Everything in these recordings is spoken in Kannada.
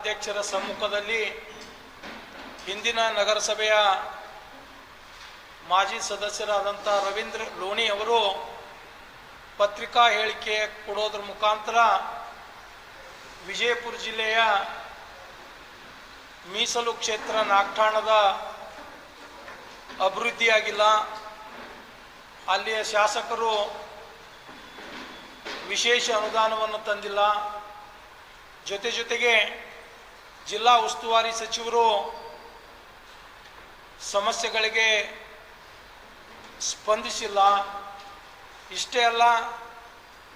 ಅಧ್ಯಕ್ಷರ ಸಮ್ಮುಖದಲ್ಲಿ ಹಿಂದಿನ ನಗರಸಭೆಯ ಮಾಜಿ ಸದಸ್ಯರಾದಂಥ ರವೀಂದ್ರ ಲೋಣಿ ಅವರು ಪತ್ರಿಕಾ ಹೇಳಿಕೆ ಕೊಡೋದ್ರ ಮುಖಾಂತರ ವಿಜಯಪುರ ಜಿಲ್ಲೆಯ ಮೀಸಲು ಕ್ಷೇತ್ರ ನಾಗಠಾಣದ ಅಭಿವೃದ್ಧಿಯಾಗಿಲ್ಲ. ಅಲ್ಲಿಯ ಶಾಸಕರು ವಿಶೇಷ ಅನುದಾನವನ್ನು ತಂದಿಲ್ಲ. ಜೊತೆ ಜೊತೆಗೆ ಜಿಲ್ಲಾ ಉಸ್ತುವಾರಿ ಸಚಿವರು ಸಮಸ್ಯೆಗಳಿಗೆ ಸ್ಪಂದಿಸಿಲ್ಲ. ಇಷ್ಟೇ ಅಲ್ಲ,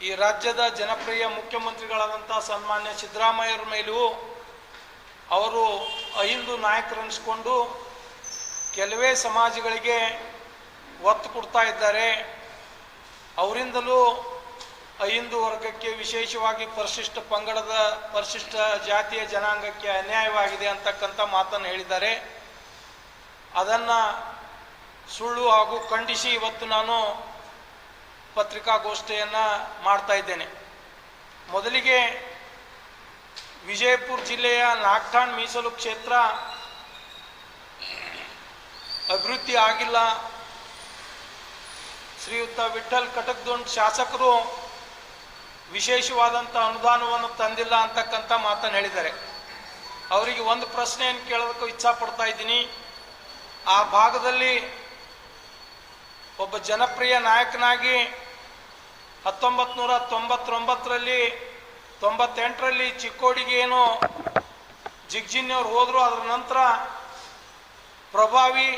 ಈ ರಾಜ್ಯದ ಜನಪ್ರಿಯ ಮುಖ್ಯಮಂತ್ರಿಗಳಾದಂಥ ಸನ್ಮಾನ್ಯ ಸಿದ್ದರಾಮಯ್ಯರ ಮೇಲೂ ಅವರು ಅಹಿಂದು ನಾಯಕರನ್ನಿಸ್ಕೊಂಡು ಕೆಲವೇ ಸಮಾಜಗಳಿಗೆ ಒತ್ತು ಕೊಡ್ತಾ ಇದ್ದಾರೆ. ಅವರಿಂದಲೂ ಅಹಿಂದು ವರ್ಗಕ್ಕೆ ವಿಶೇಷವಾಗಿ ಪರಿಶಿಷ್ಟ ಪಂಗಡದ ಪರಿಶಿಷ್ಟ ಜಾತಿಯ ಜನಾಂಗಕ್ಕೆ ಅನ್ಯಾಯವಾಗಿದೆ ಅಂತಕ್ಕಂಥ ಮಾತನ್ನು ಹೇಳಿದ್ದಾರೆ. ಅದನ್ನು ಸುಳ್ಳು ಹಾಗೂ ಖಂಡಿಸಿ ಇವತ್ತು ನಾನು ಪತ್ರಿಕಾಗೋಷ್ಠಿಯನ್ನು ಮಾಡ್ತಾ ಇದ್ದೇನೆ. ಮೊದಲಿಗೆ ವಿಜಯಪುರ ಜಿಲ್ಲೆಯ ನಾಗ್ಠಾಣ್ ಮೀಸಲು ಕ್ಷೇತ್ರ ಅಭಿವೃದ್ಧಿ ಆಗಿಲ್ಲ. ಶ್ರೀಯುತ ವಿಠಲ್ ಕಟಕ್ದೊಂಡ್ ಶಾಸಕರು ವಿಶೇಷವಾದಂಥ ಅನುದಾನವನ್ನು ತಂದಿಲ್ಲ ಅಂತಕ್ಕಂಥ ಮಾತನ್ನು ಹೇಳಿದ್ದಾರೆ. ಅವರಿಗೆ ಒಂದು ಪ್ರಶ್ನೆಯನ್ನು ಕೇಳೋದಕ್ಕೂ ಇಚ್ಛಾ ಪಡ್ತಾ ಇದ್ದೀನಿ. ಆ ಭಾಗದಲ್ಲಿ ಒಬ್ಬ ಜನಪ್ರಿಯ ನಾಯಕನಾಗಿ ಹತ್ತೊಂಬತ್ತು ನೂರ ತೊಂಬತ್ತೊಂಬತ್ತರಲ್ಲಿ ತೊಂಬತ್ತೆಂಟರಲ್ಲಿ ಚಿಕ್ಕೋಡಿಗೆ ಏನು ಜಿಗ್ಜಿನ್ಯವ್ರು ಹೋದರು, ಅದರ ನಂತರ ಪ್ರಭಾವಿ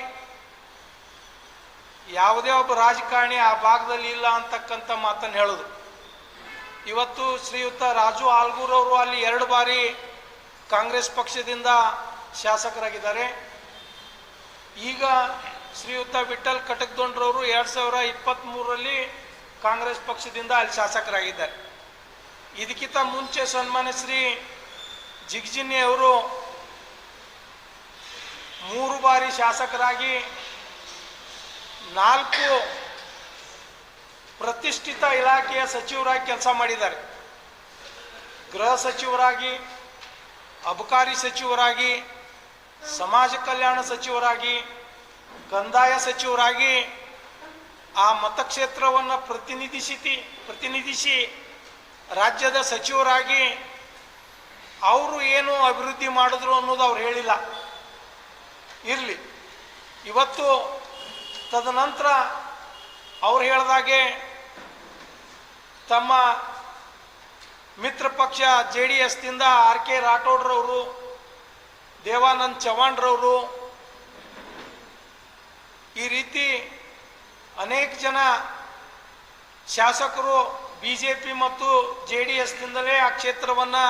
ಯಾವುದೇ ಒಬ್ಬ ರಾಜಕಾರಣಿ ಆ ಭಾಗದಲ್ಲಿ ಇಲ್ಲ ಅಂತಕ್ಕಂಥ ಮಾತನ್ನು ಹೇಳೋದು. ಇವತ್ತು ಶ್ರೀಯುತ ರಾಜು ಆಲ್ಗೂರ್ ಅವರು ಅಲ್ಲಿ ಎರಡು ಬಾರಿ ಕಾಂಗ್ರೆಸ್ ಪಕ್ಷದಿಂದ ಶಾಸಕರಾಗಿದ್ದಾರೆ. ಈಗ ಶ್ರೀಯುತ ವಿಠಲ್ ಕಟಕ್ದೊಂಡ್ರವರು ಎರಡು ಸಾವಿರ ಇಪ್ಪತ್ತ್ಮೂರರಲ್ಲಿ ಕಾಂಗ್ರೆಸ್ ಪಕ್ಷದಿಂದ ಅಲ್ಲಿ ಶಾಸಕರಾಗಿದ್ದಾರೆ. ಇದಕ್ಕಿಂತ ಮುಂಚೆ ಸನ್ಮಾನ್ಯ ಶ್ರೀ ಜಿಗ್ಜಿನಿ ಅವರು ಮೂರು ಬಾರಿ ಶಾಸಕರಾಗಿ ನಾಲ್ಕು ಪ್ರತಿಷ್ಠಿತ ಇಲಾಖೆಯ ಸಚಿವರಾಗಿ ಕೆಲಸ ಮಾಡಿದ್ದಾರೆ. ಗೃಹ ಸಚಿವರಾಗಿ, ಅಬಕಾರಿ ಸಚಿವರಾಗಿ, ಸಮಾಜ ಕಲ್ಯಾಣ ಸಚಿವರಾಗಿ, ಕಂದಾಯ ಸಚಿವರಾಗಿ ಆ ಮತಕ್ಷೇತ್ರವನ್ನು ಪ್ರತಿನಿಧಿಸಿ ಪ್ರತಿನಿಧಿಸಿ ರಾಜ್ಯದ ಸಚಿವರಾಗಿ ಅವರು ಏನು ಅಭಿವೃದ್ಧಿ ಮಾಡಿದ್ರು ಅನ್ನೋದು ಅವ್ರು ಹೇಳಿಲ್ಲ. ಇರಲಿ. ಇವತ್ತು ತದನಂತರ ಅವ್ರು ಹೇಳ್ದಾಗೆ ತಮ್ಮ ಮಿತ್ರ ಪಕ್ಷ ಜೆ ಡಿ ಎಸ್ದಿಂದ ಆರ್ ಕೆ ರಾಠೋಡ್ರವರು, ದೇವಾನಂದ್ ಚವ್ಹಾಣ್ರವರು ಈ ರೀತಿ ಅನೇಕ ಜನ ಶಾಸಕರು ಬಿ ಜೆ ಪಿ ಮತ್ತು ಜೆ ಡಿ ಎಸ್ನಿಂದಲೇ ಆ ಕ್ಷೇತ್ರವನ್ನು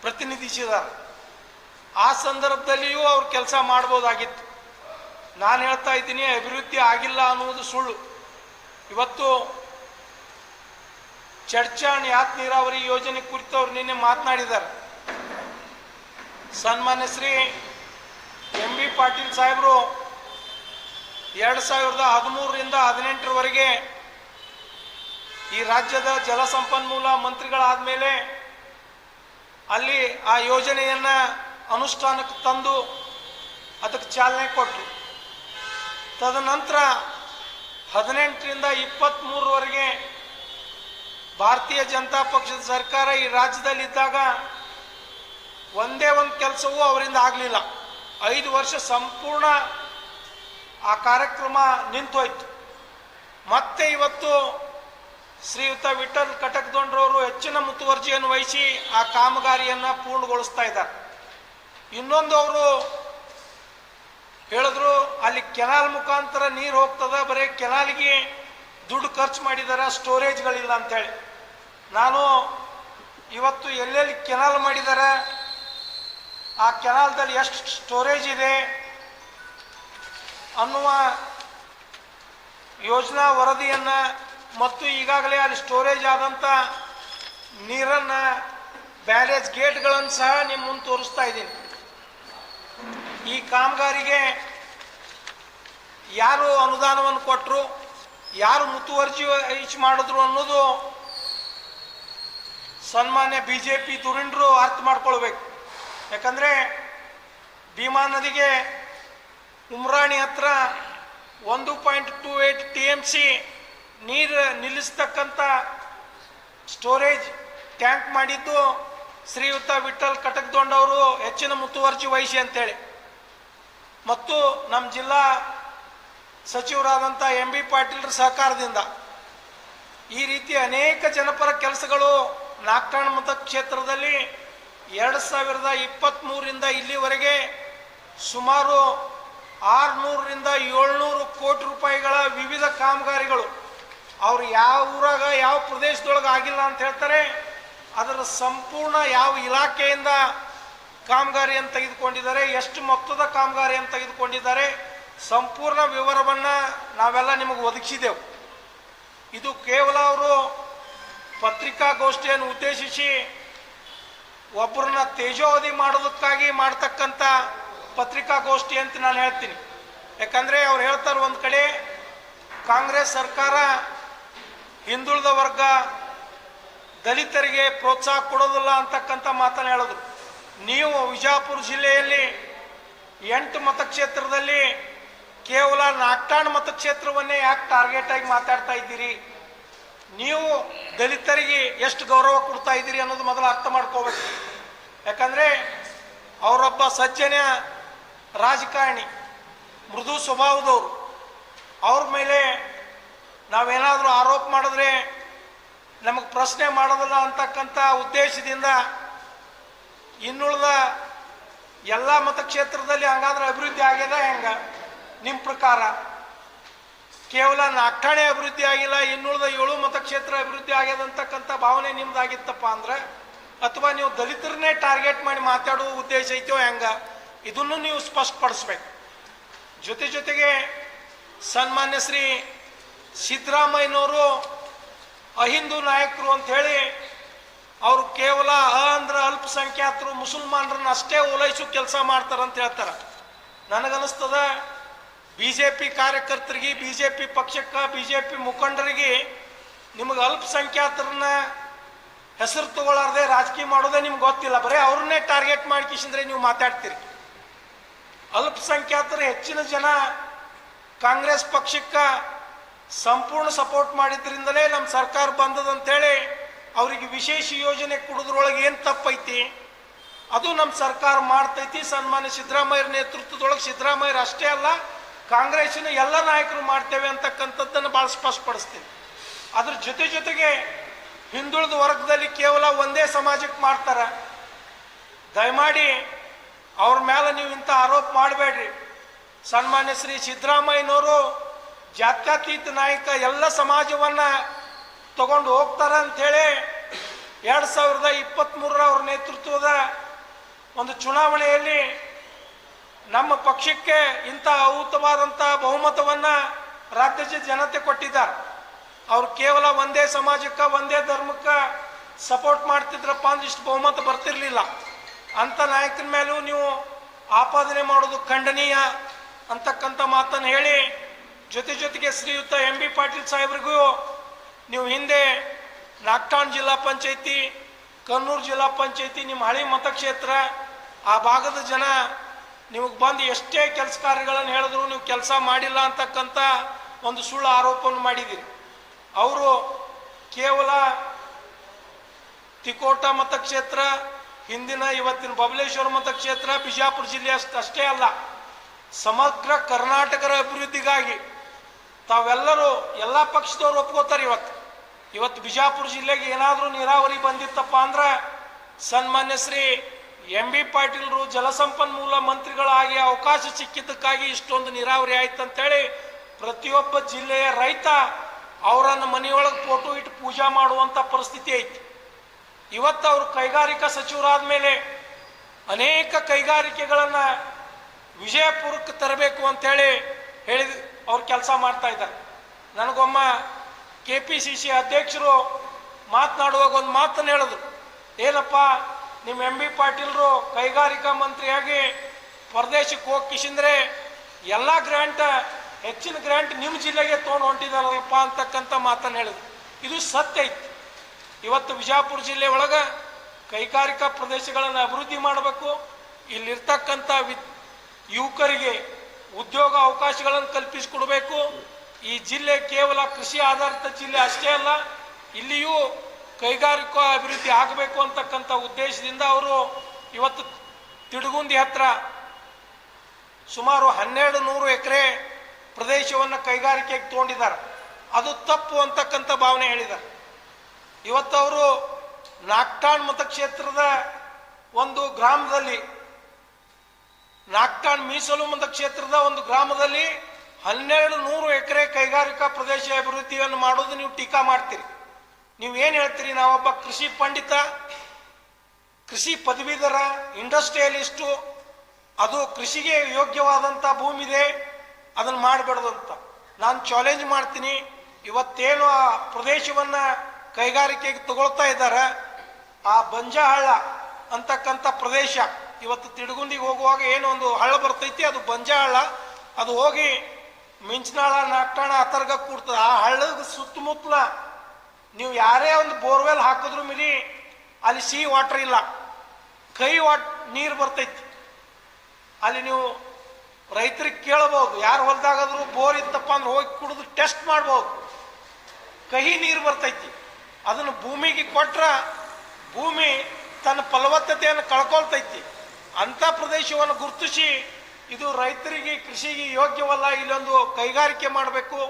ಪ್ರತಿನಿಧಿಸಿದ್ದಾರೆ. ಆ ಸಂದರ್ಭದಲ್ಲಿಯೂ ಅವ್ರು ಕೆಲಸ ಮಾಡ್ಬೋದಾಗಿತ್ತು. ನಾನು ಹೇಳ್ತಾ ಇದ್ದೀನಿ, ಅಭಿವೃದ್ಧಿ ಆಗಿಲ್ಲ ಅನ್ನುವುದು ಸುಳ್ಳು. ಇವತ್ತು ಚರ್ಚಾಣ್ ಯಾತ್ ನೀರಾವರಿ ಯೋಜನೆ ಕುರಿತು ಅವರು ನಿನ್ನೆ ಮಾತನಾಡಿದ್ದಾರೆ ಸನ್ಮಾನ್ಯ ಶ್ರೀ ಎಂ ಬಿ ಪಾಟೀಲ್ ಸಾಹೇಬರು ಎರಡು ಸಾವಿರದ ಹದಿಮೂರರಿಂದ ಹದಿನೆಂಟರವರೆಗೆ ಈ ರಾಜ್ಯದ ಜಲಸಂಪನ್ಮೂಲ ಮಂತ್ರಿಗಳಾದ ಮೇಲೆ ಅಲ್ಲಿ ಆ ಯೋಜನೆಯನ್ನು ಅನುಷ್ಠಾನಕ್ಕೆ ತಂದು ಅದಕ್ಕೆ ಚಾಲನೆ ಕೊಟ್ಟರು ತದನಂತರ ಹದಿನೆಂಟರಿಂದ ಇಪ್ಪತ್ತ್ಮೂರವರೆಗೆ ಭಾರತೀಯ ಜನತಾ ಪಕ್ಷದ ಸರ್ಕಾರ ಈ ರಾಜ್ಯದಲ್ಲಿದ್ದಾಗ ಒಂದೇ ಒಂದು ಕೆಲಸವೂ ಅವರಿಂದ ಆಗಲಿಲ್ಲ. ಐದು ವರ್ಷ ಸಂಪೂರ್ಣ ಆ ಕಾರ್ಯಕ್ರಮ ನಿಂತೋಯ್ತು. ಮತ್ತೆ ಇವತ್ತು ಶ್ರೀಯುತ ವಿಠಲ್ ಕಟಕ್ದೊಂಡ್ರವರು ಹೆಚ್ಚಿನ ಮುತುವರ್ಜಿಯನ್ನು ವಹಿಸಿ ಆ ಕಾಮಗಾರಿಯನ್ನು ಪೂರ್ಣಗೊಳಿಸ್ತಾ ಇದ್ದಾರೆ. ಇನ್ನೊಂದು ಅವರು ಹೇಳಿದ್ರು, ಅಲ್ಲಿ ಕೆನಾಲ್ ಮುಖಾಂತರ ನೀರು ಹೋಗ್ತದ, ಬರೀ ಕೆನಾಲ್ಗೆ ದುಡ್ಡು ಖರ್ಚು ಮಾಡಿದಾರ, ಸ್ಟೋರೇಜ್ಗಳಿಲ್ಲ ಅಂತೇಳಿ. ನಾನು ಇವತ್ತು ಎಲ್ಲೆಲ್ಲಿ ಕೆನಾಲ್ ಮಾಡಿದ್ದಾರೆ ಆ ಕೆನಾಲ್ದಲ್ಲಿ ಎಷ್ಟು ಸ್ಟೋರೇಜ್ ಇದೆ ಅನ್ನುವ ಯೋಜನಾ ವರದಿಯನ್ನು ಮತ್ತು ಈಗಾಗಲೇ ಅಲ್ಲಿ ಸ್ಟೋರೇಜ್ ಆದಂಥ ನೀರನ್ನು ಬ್ಯಾರೇಜ್ ಗೇಟ್ಗಳನ್ನು ಸಹ ನಿಮ್ಮ ಮುಂದೆ ತೋರಿಸ್ತಾ ಇದ್ದೀನಿ. ಈ ಕಾಮಗಾರಿಗೆ ಯಾರು ಅನುದಾನವನ್ನು ಕೊಟ್ಟರು ಯಾರು ಮುತುವರ್ಜಿ ವಹಿಸಿ ಮಾಡಿದ್ರು ಅನ್ನೋದು ಸನ್ಮಾನ್ಯ ಬಿ ಜೆ ಪಿ ದುರಿಂಡ್ರು ಅರ್ಥ ಮಾಡ್ಕೊಳ್ಬೇಕು. ಯಾಕಂದರೆ ಭೀಮಾ ನದಿಗೆ ಉಮ್ರಾಣಿ ಹತ್ರ ಒಂದು point two eight T M C ನೀರು ನಿಲ್ಲಿಸ್ತಕ್ಕಂಥ ಸ್ಟೋರೇಜ್ ಟ್ಯಾಂಕ್ ಮಾಡಿದ್ದು ಶ್ರೀಯುತ ವಿಠಲ್ ಕಟಕ್ದೊಂಡವರು ಹೆಚ್ಚಿನ ಮುತುವರ್ಜಿ ವಹಿಸಿ ಅಂತೇಳಿ. ಮತ್ತು ನಮ್ಮ ಜಿಲ್ಲಾ ಸಚಿವರಾದಂಥ ಎಂ ಬಿ ಪಾಟೀಲ್ರ ಸಹಕಾರದಿಂದ ಈ ರೀತಿ ಅನೇಕ ಜನಪರ ಕೆಲಸಗಳು ನಾಗ್ಟಾಣ್ ಮತಕ್ಷೇತ್ರದಲ್ಲಿ ಎರಡು ಸಾವಿರದ ಇಪ್ಪತ್ತ್ಮೂರರಿಂದ ಇಲ್ಲಿವರೆಗೆ ಸುಮಾರು ಆರುನೂರರಿಂದ ಏಳ್ನೂರು ಕೋಟಿ ರೂಪಾಯಿಗಳ ವಿವಿಧ ಕಾಮಗಾರಿಗಳು ಅವ್ರು ಯಾವ ಊರಾಗ, ಯಾವ ಪ್ರದೇಶದೊಳಗೆ ಆಗಿಲ್ಲ ಅಂತ ಹೇಳ್ತಾರೆ. ಅದರ ಸಂಪೂರ್ಣ ಯಾವ ಇಲಾಖೆಯಿಂದ ಕಾಮಗಾರಿಯನ್ನು ತೆಗೆದುಕೊಂಡಿದ್ದಾರೆ, ಎಷ್ಟು ಮೊತ್ತದ ಕಾಮಗಾರಿಯನ್ನು ತೆಗೆದುಕೊಂಡಿದ್ದಾರೆ ಸಂಪೂರ್ಣ ವಿವರವನ್ನು ನಾವೆಲ್ಲ ನಿಮಗೆ ಒದಗಿಸಿದೆವು. ಇದು ಕೇವಲ ಅವರು ಪತ್ರಿಕಾಗೋಷ್ಠಿಯನ್ನು ಉದ್ದೇಶಿಸಿ ಒಬ್ಬರನ್ನ ತೇಜೋವಧಿ ಮಾಡೋದಕ್ಕಾಗಿ ಮಾಡ್ತಕ್ಕಂಥ ಪತ್ರಿಕಾಗೋಷ್ಠಿ ಅಂತ ನಾನು ಹೇಳ್ತೀನಿ. ಯಾಕಂದರೆ ಅವ್ರು ಹೇಳ್ತಾರೆ ಒಂದು ಕಡೆ, ಕಾಂಗ್ರೆಸ್ ಸರ್ಕಾರ ಹಿಂದುಳಿದ ವರ್ಗ ದಲಿತರಿಗೆ ಪ್ರೋತ್ಸಾಹ ಕೊಡೋದಿಲ್ಲ ಅಂತಕ್ಕಂಥ ಮಾತನ್ನು ಹೇಳಿದ್ರು ನೀವು ವಿಜಾಪುರ ಜಿಲ್ಲೆಯಲ್ಲಿ ಎಂಟು ಮತಕ್ಷೇತ್ರದಲ್ಲಿ ಕೇವಲ ನಾಗ್ಟಾಣ್ ಮತಕ್ಷೇತ್ರವನ್ನೇ ಯಾಕೆ ಟಾರ್ಗೆಟ್ ಆಗಿ ಮಾತಾಡ್ತಾ ಇದ್ದೀರಿ? ನೀವು ದಲಿತರಿಗೆ ಎಷ್ಟು ಗೌರವ ಕೊಡ್ತಾ ಇದ್ದೀರಿ ಅನ್ನೋದು ಮೊದಲು ಅರ್ಥ ಮಾಡ್ಕೋಬೇಕು. ಯಾಕಂದರೆ ಅವರೊಬ್ಬ ಸಜ್ಜನ ರಾಜಕಾರಣಿ, ಮೃದು ಸ್ವಭಾವದವರು. ಅವ್ರ ಮೇಲೆ ನಾವೇನಾದರೂ ಆರೋಪ ಮಾಡಿದ್ರೆ ನಮಗೆ ಪ್ರಶ್ನೆ ಮಾಡೋದಿಲ್ಲ ಅಂತಕ್ಕಂಥ ಉದ್ದೇಶದಿಂದ ಇನ್ನುಳಿದ ಎಲ್ಲ ಮತಕ್ಷೇತ್ರದಲ್ಲಿ ಹಂಗಾದ್ರೆ ಅಭಿವೃದ್ಧಿ ಆಗ್ಯದ ಹೆಂಗ? ನಿಮ್ಮ ಪ್ರಕಾರ? ಕೇವಲ ನಾಲ್ಕಾಣೆ ಅಭಿವೃದ್ಧಿ ಆಗಿಲ್ಲ, ಇನ್ನುಳಿದ ಏಳು ಮತಕ್ಷೇತ್ರ ಅಭಿವೃದ್ಧಿ ಆಗ್ಯದ ಅಂತಕ್ಕಂಥ ಭಾವನೆ ನಿಮ್ದಾಗಿತ್ತಪ್ಪ ಅಂದ್ರೆ, ಅಥವಾ ನೀವು ದಲಿತರನ್ನೇ ಟಾರ್ಗೆಟ್ ಮಾಡಿ ಮಾತಾಡುವ ಉದ್ದೇಶ ಐತೋ ಹೆಂಗ? ಇದನ್ನು ನೀವು ಸ್ಪಷ್ಟಪಡಿಸ್ಬೇಕು. ಜೊತೆ ಜೊತೆಗೆ ಸನ್ಮಾನ್ಯ ಶ್ರೀ ಸಿದ್ದರಾಮಯ್ಯನವರು ಅಹಿಂದೂ ನಾಯಕರು ಅಂತ ಹೇಳಿ, ಅವರು ಕೇವಲ ಅ ಅಂದ್ರೆ ಅಲ್ಪಸಂಖ್ಯಾತರು ಮುಸಲ್ಮಾನರನ್ನ ಅಷ್ಟೇ ಓಲೈಸೋ ಕೆಲಸ ಮಾಡ್ತಾರಂತ ಹೇಳ್ತಾರೆ. ನನಗನ್ನಿಸ್ತದ ಬಿ ಜೆ ಪಿ ಕಾರ್ಯಕರ್ತರಿಗೆ ಬಿ ಜೆ ಪಿ ಪಕ್ಷಕ್ಕೆ ಬಿ ಮುಖಂಡರಿಗೆ ನಿಮಗೆ ಅಲ್ಪಸಂಖ್ಯಾತರನ್ನ ಹೆಸರು ತಗೊಳ್ಳಾರ್ದೆ ರಾಜಕೀಯ ಮಾಡೋದೇ ನಿಮ್ಗೆ ಗೊತ್ತಿಲ್ಲ. ಬರೀ ಅವ್ರನ್ನೇ ಟಾರ್ಗೆಟ್ ಮಾಡ್ಕಿಸಿದ್ರೆ ನೀವು ಮಾತಾಡ್ತೀರಿ. ಅಲ್ಪಸಂಖ್ಯಾತರ ಹೆಚ್ಚಿನ ಜನ ಕಾಂಗ್ರೆಸ್ ಪಕ್ಷಕ್ಕೆ ಸಂಪೂರ್ಣ ಸಪೋರ್ಟ್ ಮಾಡಿದ್ರಿಂದಲೇ ನಮ್ಮ ಸರ್ಕಾರ ಬಂದದಂತೇಳಿ ಅವರಿಗೆ ವಿಶೇಷ ಯೋಜನೆ ಕೊಡೋದ್ರೊಳಗೆ ಏನು ತಪ್ಪೈತಿ? ಅದು ನಮ್ಮ ಸರ್ಕಾರ ಮಾಡ್ತೈತಿ. ಸನ್ಮಾನ್ಯ ಸಿದ್ದರಾಮಯ್ಯ ನೇತೃತ್ವದೊಳಗೆ ಸಿದ್ದರಾಮಯ್ಯ ಅಷ್ಟೇ ಅಲ್ಲ ಕಾಂಗ್ರೆಸ್ಸಿನ ಎಲ್ಲ ನಾಯಕರು ಮಾಡ್ತೇವೆ ಅಂತಕ್ಕಂಥದ್ದನ್ನು ಭಾಳ ಸ್ಪಷ್ಟಪಡಿಸ್ತೀನಿ. ಅದ್ರ ಜೊತೆ ಜೊತೆಗೆ ಹಿಂದುಳಿದ ವರ್ಗದಲ್ಲಿ ಕೇವಲ ಒಂದೇ ಸಮಾಜಕ್ಕೆ ಮಾಡ್ತಾರೆ. ದಯಮಾಡಿ ಅವ್ರ ಮೇಲೆ ನೀವು ಇಂಥ ಆರೋಪ ಮಾಡಬೇಡ್ರಿ. ಸನ್ಮಾನ್ಯ ಶ್ರೀ ಸಿದ್ದರಾಮಯ್ಯನವರು ಜಾತ್ಯಾತೀತ ನಾಯಕ ಎಲ್ಲ ಸಮಾಜವನ್ನ ತಗೊಂಡು ಹೋಗ್ತಾರೆ ಅಂಥೇಳಿ ಎರಡು ಸಾವಿರದ ಇಪ್ಪತ್ತ್ಮೂರರ ಅವ್ರ ನೇತೃತ್ವದ ಒಂದು ಚುನಾವಣೆಯಲ್ಲಿ ನಮ್ಮ ಪಕ್ಷಕ್ಕೆ ಇಂಥ ಅಹುತವಾದಂಥ ಬಹುಮತವನ್ನು ರಾಜ್ಯದ ಜನತೆ ಕೊಟ್ಟಿದ್ದಾರೆ. ಅವ್ರು ಕೇವಲ ಒಂದೇ ಸಮಾಜಕ್ಕೆ, ಒಂದೇ ಧರ್ಮಕ್ಕೆ ಸಪೋರ್ಟ್ ಮಾಡ್ತಿದ್ರಪ್ಪ ಅಂದ್ರೆ ಇಷ್ಟು ಬಹುಮತ ಬರ್ತಿರ್ಲಿಲ್ಲ. ಅಂಥ ನಾಯಕನ ಮೇಲೂ ನೀವು ಆಪಾದನೆ ಮಾಡೋದು ಖಂಡನೀಯ ಅಂತಕ್ಕಂಥ ಮಾತನ್ನು ಹೇಳಿ, ಜೊತೆ ಜೊತೆಗೆ ಶ್ರೀಯುತ ಎಂ ಬಿ ಪಾಟೀಲ್ ಸಾಹೇಬ್ರಿಗೂ ನೀವು ಹಿಂದೆ ನಾಗ್ಟಾಣ್ ಜಿಲ್ಲಾ ಪಂಚಾಯತಿ ಕನ್ನೂರು ಜಿಲ್ಲಾ ಪಂಚಾಯತಿ ನಿಮ್ಮ ಹಳಿ ಮತಕ್ಷೇತ್ರ, ಆ ಭಾಗದ ಜನ ನಿಮಗೆ ಬಂದು ಎಷ್ಟೇ ಕೆಲಸ ಕಾರ್ಯಗಳನ್ನು ಹೇಳಿದ್ರು ನೀವು ಕೆಲಸ ಮಾಡಿಲ್ಲ ಅಂತಕ್ಕಂಥ ಒಂದು ಸುಳ್ಳು ಆರೋಪವನ್ನು ಮಾಡಿದ್ದೀರಿ ಅವರು ಕೇವಲ ತಿಕೋಟ ಮತಕ್ಷೇತ್ರ, ಹಿಂದಿನ ಇವತ್ತಿನ ಬಬಲೇಶ್ವರ ಮತಕ್ಷೇತ್ರ, ಬಿಜಾಪುರ ಜಿಲ್ಲೆ ಅಷ್ಟು ಅಷ್ಟೇ ಅಲ್ಲ. ಸಮಗ್ರ ಕರ್ನಾಟಕದ ಅಭಿವೃದ್ಧಿಗಾಗಿ ತಾವೆಲ್ಲರೂ ಎಲ್ಲ ಪಕ್ಷದವ್ರು ಒಪ್ಕೋತಾರೆ ಇವತ್ತು. ಇವತ್ತು ಬಿಜಾಪುರ ಜಿಲ್ಲೆಗೆ ಏನಾದರೂ ನೀರಾವರಿ ಬಂದಿತ್ತಪ್ಪ ಅಂದ್ರೆ ಸನ್ಮಾನ್ಯ ಶ್ರೀ ಎಂ ಬಿ ಪಾಟೀಲ್ರು ಜಲಸಂಪನ್ಮೂಲ ಮಂತ್ರಿಗಳಾಗಿ ಅವಕಾಶ ಸಿಕ್ಕಿದ್ದಕ್ಕಾಗಿ ಇಷ್ಟೊಂದು ನೀರಾವರಿ ಆಯ್ತು ಅಂತೇಳಿ ಪ್ರತಿಯೊಬ್ಬ ಜಿಲ್ಲೆಯ ರೈತ ಅವರನ್ನು ಮನೆಯೊಳಗೆ ಫೋಟೋ ಇಟ್ಟು ಪೂಜಾ ಮಾಡುವಂಥ ಪರಿಸ್ಥಿತಿ ಐತಿ. ಇವತ್ತು ಅವರು ಕೈಗಾರಿಕಾ ಸಚಿವರಾದ ಮೇಲೆ ಅನೇಕ ಕೈಗಾರಿಕೆಗಳನ್ನು ವಿಜಯಪುರಕ್ಕೆ ತರಬೇಕು ಅಂತೇಳಿ ಹೇಳಿ ಅವ್ರು ಕೆಲಸ ಮಾಡ್ತಾ ಇದ್ದಾರೆ. ನನಗೊಮ್ಮ ಕೆ ಪಿ ಸಿ ಸಿ ಅಧ್ಯಕ್ಷರು ಮಾತನಾಡುವಾಗ ಒಂದು ಮಾತನ್ನು ಹೇಳಿದ್ರು. ಏನಪ್ಪ ನಿಮ್ಮ ಎಂ ಬಿ ಪಾಟೀಲ್ರು ಕೈಗಾರಿಕಾ ಮಂತ್ರಿಯಾಗಿ ಪರದೇಶಕ್ಕೆ ಹೋಗಿ ಎಲ್ಲ ಗ್ರ್ಯಾಂಟ್ ಹೆಚ್ಚಿನ ಗ್ರ್ಯಾಂಟ್ ನಿಮ್ಮ ಜಿಲ್ಲೆಗೆ ತೊಗೊಂಡು ಹೊಂಟಿದಾರಲ್ಲಪ್ಪ ಅಂತಕ್ಕಂಥ ಮಾತನ್ನು ಹೇಳಿದ್ರು. ಇದು ಸತ್ಯ ಐತಿ. ಇವತ್ತು ವಿಜಾಪುರ ಜಿಲ್ಲೆ ಒಳಗೆ ಕೈಗಾರಿಕಾ ಪ್ರದೇಶಗಳನ್ನು ಅಭಿವೃದ್ಧಿ ಮಾಡಬೇಕು. ಇಲ್ಲಿರ್ತಕ್ಕಂಥ ವಿ ಯುವಕರಿಗೆ ಉದ್ಯೋಗ ಅವಕಾಶಗಳನ್ನು ಕಲ್ಪಿಸಿಕೊಡಬೇಕು. ಈ ಜಿಲ್ಲೆ ಕೇವಲ ಕೃಷಿ ಆಧಾರಿತ ಜಿಲ್ಲೆ ಅಷ್ಟೇ ಅಲ್ಲ, ಇಲ್ಲಿಯೂ ಕೈಗಾರಿಕಾ ಅಭಿವೃದ್ಧಿ ಆಗಬೇಕು ಅಂತಕ್ಕಂಥ ಉದ್ದೇಶದಿಂದ ಅವರು ಇವತ್ತು ತಿಡುಗುಂದಿ ಹತ್ರ ಸುಮಾರು ಹನ್ನೆರಡು ನೂರು ಎಕರೆ ಪ್ರದೇಶವನ್ನು ಕೈಗಾರಿಕೆಗೆ ತಗೊಂಡಿದ್ದಾರೆ. ಅದು ತಪ್ಪು ಅಂತಕ್ಕಂಥ ಭಾವನೆ ಹೇಳಿದ್ದಾರೆ. ಇವತ್ತು ಅವರು ನಾಕ್ಟಾಣ್ ಮತಕ್ಷೇತ್ರದ ಒಂದು ಗ್ರಾಮದಲ್ಲಿ ನಾಕ್ಟಾಣ್ ಮೀಸಲು ಮತಕ್ಷೇತ್ರದ ಒಂದು ಗ್ರಾಮದಲ್ಲಿ ಹನ್ನೆರಡು ನೂರು ಎಕರೆ ಕೈಗಾರಿಕಾ ಪ್ರದೇಶ ಅಭಿವೃದ್ಧಿಯನ್ನು ಮಾಡೋದು ನೀವು ಟೀಕಾ ಮಾಡ್ತೀರಿ. ನೀವು ಏನು ಹೇಳ್ತೀರಿ? ನಾವೊಬ್ಬ ಕೃಷಿ ಪಂಡಿತ, ಕೃಷಿ ಪದವೀಧರ, ಇಂಡಸ್ಟ್ರಿಯಲಿಸ್ಟು, ಅದು ಕೃಷಿಗೆ ಯೋಗ್ಯವಾದಂಥ ಭೂಮಿ ಇದೆ ಅದನ್ನು ಮಾಡಬಾರ್ದು ಅಂತ. ನಾನು ಚಾಲೆಂಜ್ ಮಾಡ್ತೀನಿ. ಇವತ್ತೇನು ಆ ಪ್ರದೇಶವನ್ನು ಕೈಗಾರಿಕೆಗೆ ತಗೊಳ್ತಾ ಇದ್ದಾರೆ. ಆ ಬಂಜಹಳ್ಳ ಅಂತಕ್ಕಂಥ ಪ್ರದೇಶ, ಇವತ್ತು ತಿಡುಗುಂದಿಗೆ ಹೋಗುವಾಗ ಏನೋ ಒಂದು ಹಳ್ಳ ಬರ್ತೈತಿ, ಅದು ಬಂಜಹಳ್ಳ. ಅದು ಹೋಗಿ ಮಿಂಚನಾಳ ನಾಟಾಣ ಆ ತರ್ಗ ಕೂಡ್ತದೆ. ಆ ಹಳ್ಳದ ಸುತ್ತಮುತ್ತಲ ನೀವು ಯಾರೇ ಒಂದು ಬೋರ್ವೆಲ್ ಹಾಕಿದ್ರು ಮಿರಿ ಅಲ್ಲಿ ಸಿ ವಾಟರ್ ಇಲ್ಲ. ಕೈ ವಾಟ್, ನೀರು ಬರ್ತೈತಿ. ಅಲ್ಲಿ ನೀವು ರೈತರಿಗೆ ಕೇಳಬಹುದು ಯಾರು ಹೊಲದಾಗಾದ್ರು ಬೋರ್ ಇತ್ತಪ್ಪ ಅಂದ್ರೆ ಹೋಗಿ ಕುಡಿದು ಟೆಸ್ಟ್ ಮಾಡ್ಬೋದು. ಕಹಿ ನೀರು ಬರ್ತೈತಿ. ಅದನ್ನು ಭೂಮಿಗೆ ಕೊಟ್ರ ಭೂಮಿ ತನ್ನ ಫಲವತ್ತತೆಯನ್ನು ಕಳ್ಕೊಳ್ತೈತಿ. ಅಂಥ ಪ್ರದೇಶವನ್ನು ಗುರುತಿಸಿ, ಇದು ರೈತರಿಗೆ ಕೃಷಿಗೆ ಯೋಗ್ಯವಲ್ಲ, ಇಲ್ಲೊಂದು ಕೈಗಾರಿಕೆ ಮಾಡಬೇಕು.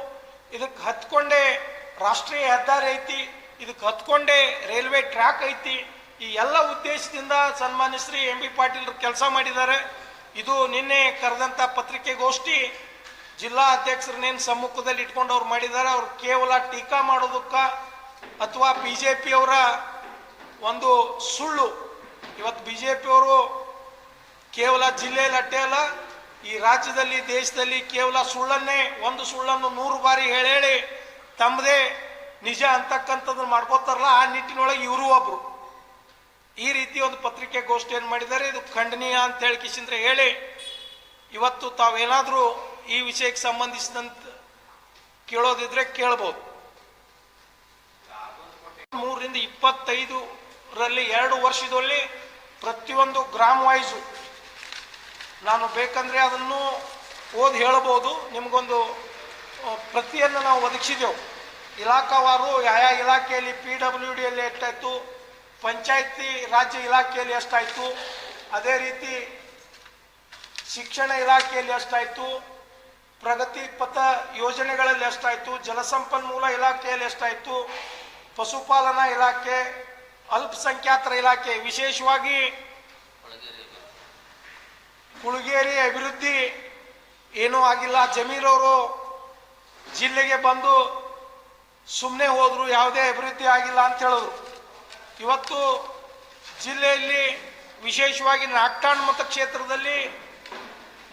ಇದಕ್ಕೆ ಹತ್ಕೊಂಡೇ ರಾಷ್ಟ್ರೀಯ ಹೆದ್ದಾರಿ ಐತಿ ಇದಕ್ಕೆ ಹತ್ಕೊಂಡೇ ರೈಲ್ವೆ ಟ್ರ್ಯಾಕ್ ಐತಿ, ಈ ಎಲ್ಲ ಉದ್ದೇಶದಿಂದ ಸನ್ಮಾನ್ಯ ಶ್ರೀ ಎಂ ಬಿ ಪಾಟೀಲ್ ಕೆಲಸ ಮಾಡಿದ್ದಾರೆ. ಇದು ನಿನ್ನೆ ಕರೆದಂಥ ಪತ್ರಿಕೆಗೋಷ್ಠಿ, ಜಿಲ್ಲಾ ಅಧ್ಯಕ್ಷರನ್ನೇನು ಸಮ್ಮುಖದಲ್ಲಿ ಇಟ್ಕೊಂಡು ಅವ್ರು ಮಾಡಿದ್ದಾರೆ, ಅವ್ರು ಕೇವಲ ಟೀಕಾ ಮಾಡೋದಕ್ಕೆ ಅಥವಾ ಬಿ ಜೆ ಪಿಯವರ ಒಂದು ಸುಳ್ಳು. ಇವತ್ತು ಬಿ ಜೆ ಪಿಯವರು ಕೇವಲ ಜಿಲ್ಲೆಯಲ್ಲಿ ಅಟ್ಟೆ ಅಲ್ಲ, ಈ ರಾಜ್ಯದಲ್ಲಿ, ದೇಶದಲ್ಲಿ ಕೇವಲ ಸುಳ್ಳನ್ನೇ, ಒಂದು ಸುಳ್ಳನ್ನು ನೂರು ಬಾರಿ ಹೇಳಿ ತಮ್ಮದೇ ನಿಜ ಅಂತಕ್ಕಂಥದ್ದನ್ನು ಮಾಡ್ಕೋತಾರಲ್ಲ, ಆ ನಿಟ್ಟಿನೊಳಗೆ ಇವರು ಒಬ್ರು. ಈ ರೀತಿ ಒಂದು ಪತ್ರಿಕೆ ಏನು ಮಾಡಿದ್ದಾರೆ, ಇದು ಖಂಡನೀಯ ಅಂತ ಹೇಳಿ ಕಿಶಿಂದ್ರೆ ಹೇಳಿ, ಇವತ್ತು ತಾವೇನಾದರೂ ಈ ವಿಷಯಕ್ಕೆ ಸಂಬಂಧಿಸಿದಂತ ಕೇಳೋದಿದ್ರೆ ಕೇಳ್ಬೋದು. ಮೂರರಿಂದ ಇಪ್ಪತ್ತೈದು ರಲ್ಲಿ ಎರಡು ವರ್ಷದಲ್ಲಿ ಪ್ರತಿಯೊಂದು ಗ್ರಾಮ ವೈಸು ನಾನು ಬೇಕಂದ್ರೆ ಅದನ್ನು ಓದಿ ಹೇಳಬಹುದು ನಿಮಗೊಂದು ಪ್ರತಿಯನ್ನು ನಾವು ಒದಗಿಸಿದೆವು. ಇಲಾಖಾವಾರು ಯಾವ ಇಲಾಖೆಯಲ್ಲಿ ಪಿ ಡಬ್ಲ್ಯೂ ಡಿಯಲ್ಲಿ ಎಷ್ಟಾಯಿತು, ಪಂಚಾಯತಿ ರಾಜ್ಯ ಇಲಾಖೆಯಲ್ಲಿ ಎಷ್ಟಾಯಿತು, ಅದೇ ರೀತಿ ಶಿಕ್ಷಣ ಇಲಾಖೆಯಲ್ಲಿ ಎಷ್ಟಾಯಿತು ಪ್ರಗತಿ ಪಥ ಯೋಜನೆಗಳಲ್ಲಿ ಎಷ್ಟಾಯಿತು, ಜಲಸಂಪನ್ಮೂಲ ಇಲಾಖೆಯಲ್ಲಿ ಎಷ್ಟಾಯಿತು, ಪಶುಪಾಲನಾ ಇಲಾಖೆ, ಅಲ್ಪಸಂಖ್ಯಾತರ ಇಲಾಖೆ, ವಿಶೇಷವಾಗಿ ಕುಳಗೇರಿ ಅಭಿವೃದ್ಧಿ ಏನೂ ಆಗಿಲ್ಲ. ಜಮೀರವರು ಜಿಲ್ಲೆಗೆ ಬಂದು ಸುಮ್ಮನೆ ಹೋದ್ರು, ಯಾವುದೇ ಅಭಿವೃದ್ಧಿ ಆಗಿಲ್ಲ ಅಂತ ಹೇಳಿದ್ರು ಇವತ್ತು ಜಿಲ್ಲೆಯಲ್ಲಿ ವಿಶೇಷವಾಗಿ ನಾಗ್ಟಾಣ್ ಮತಕ್ಷೇತ್ರದಲ್ಲಿ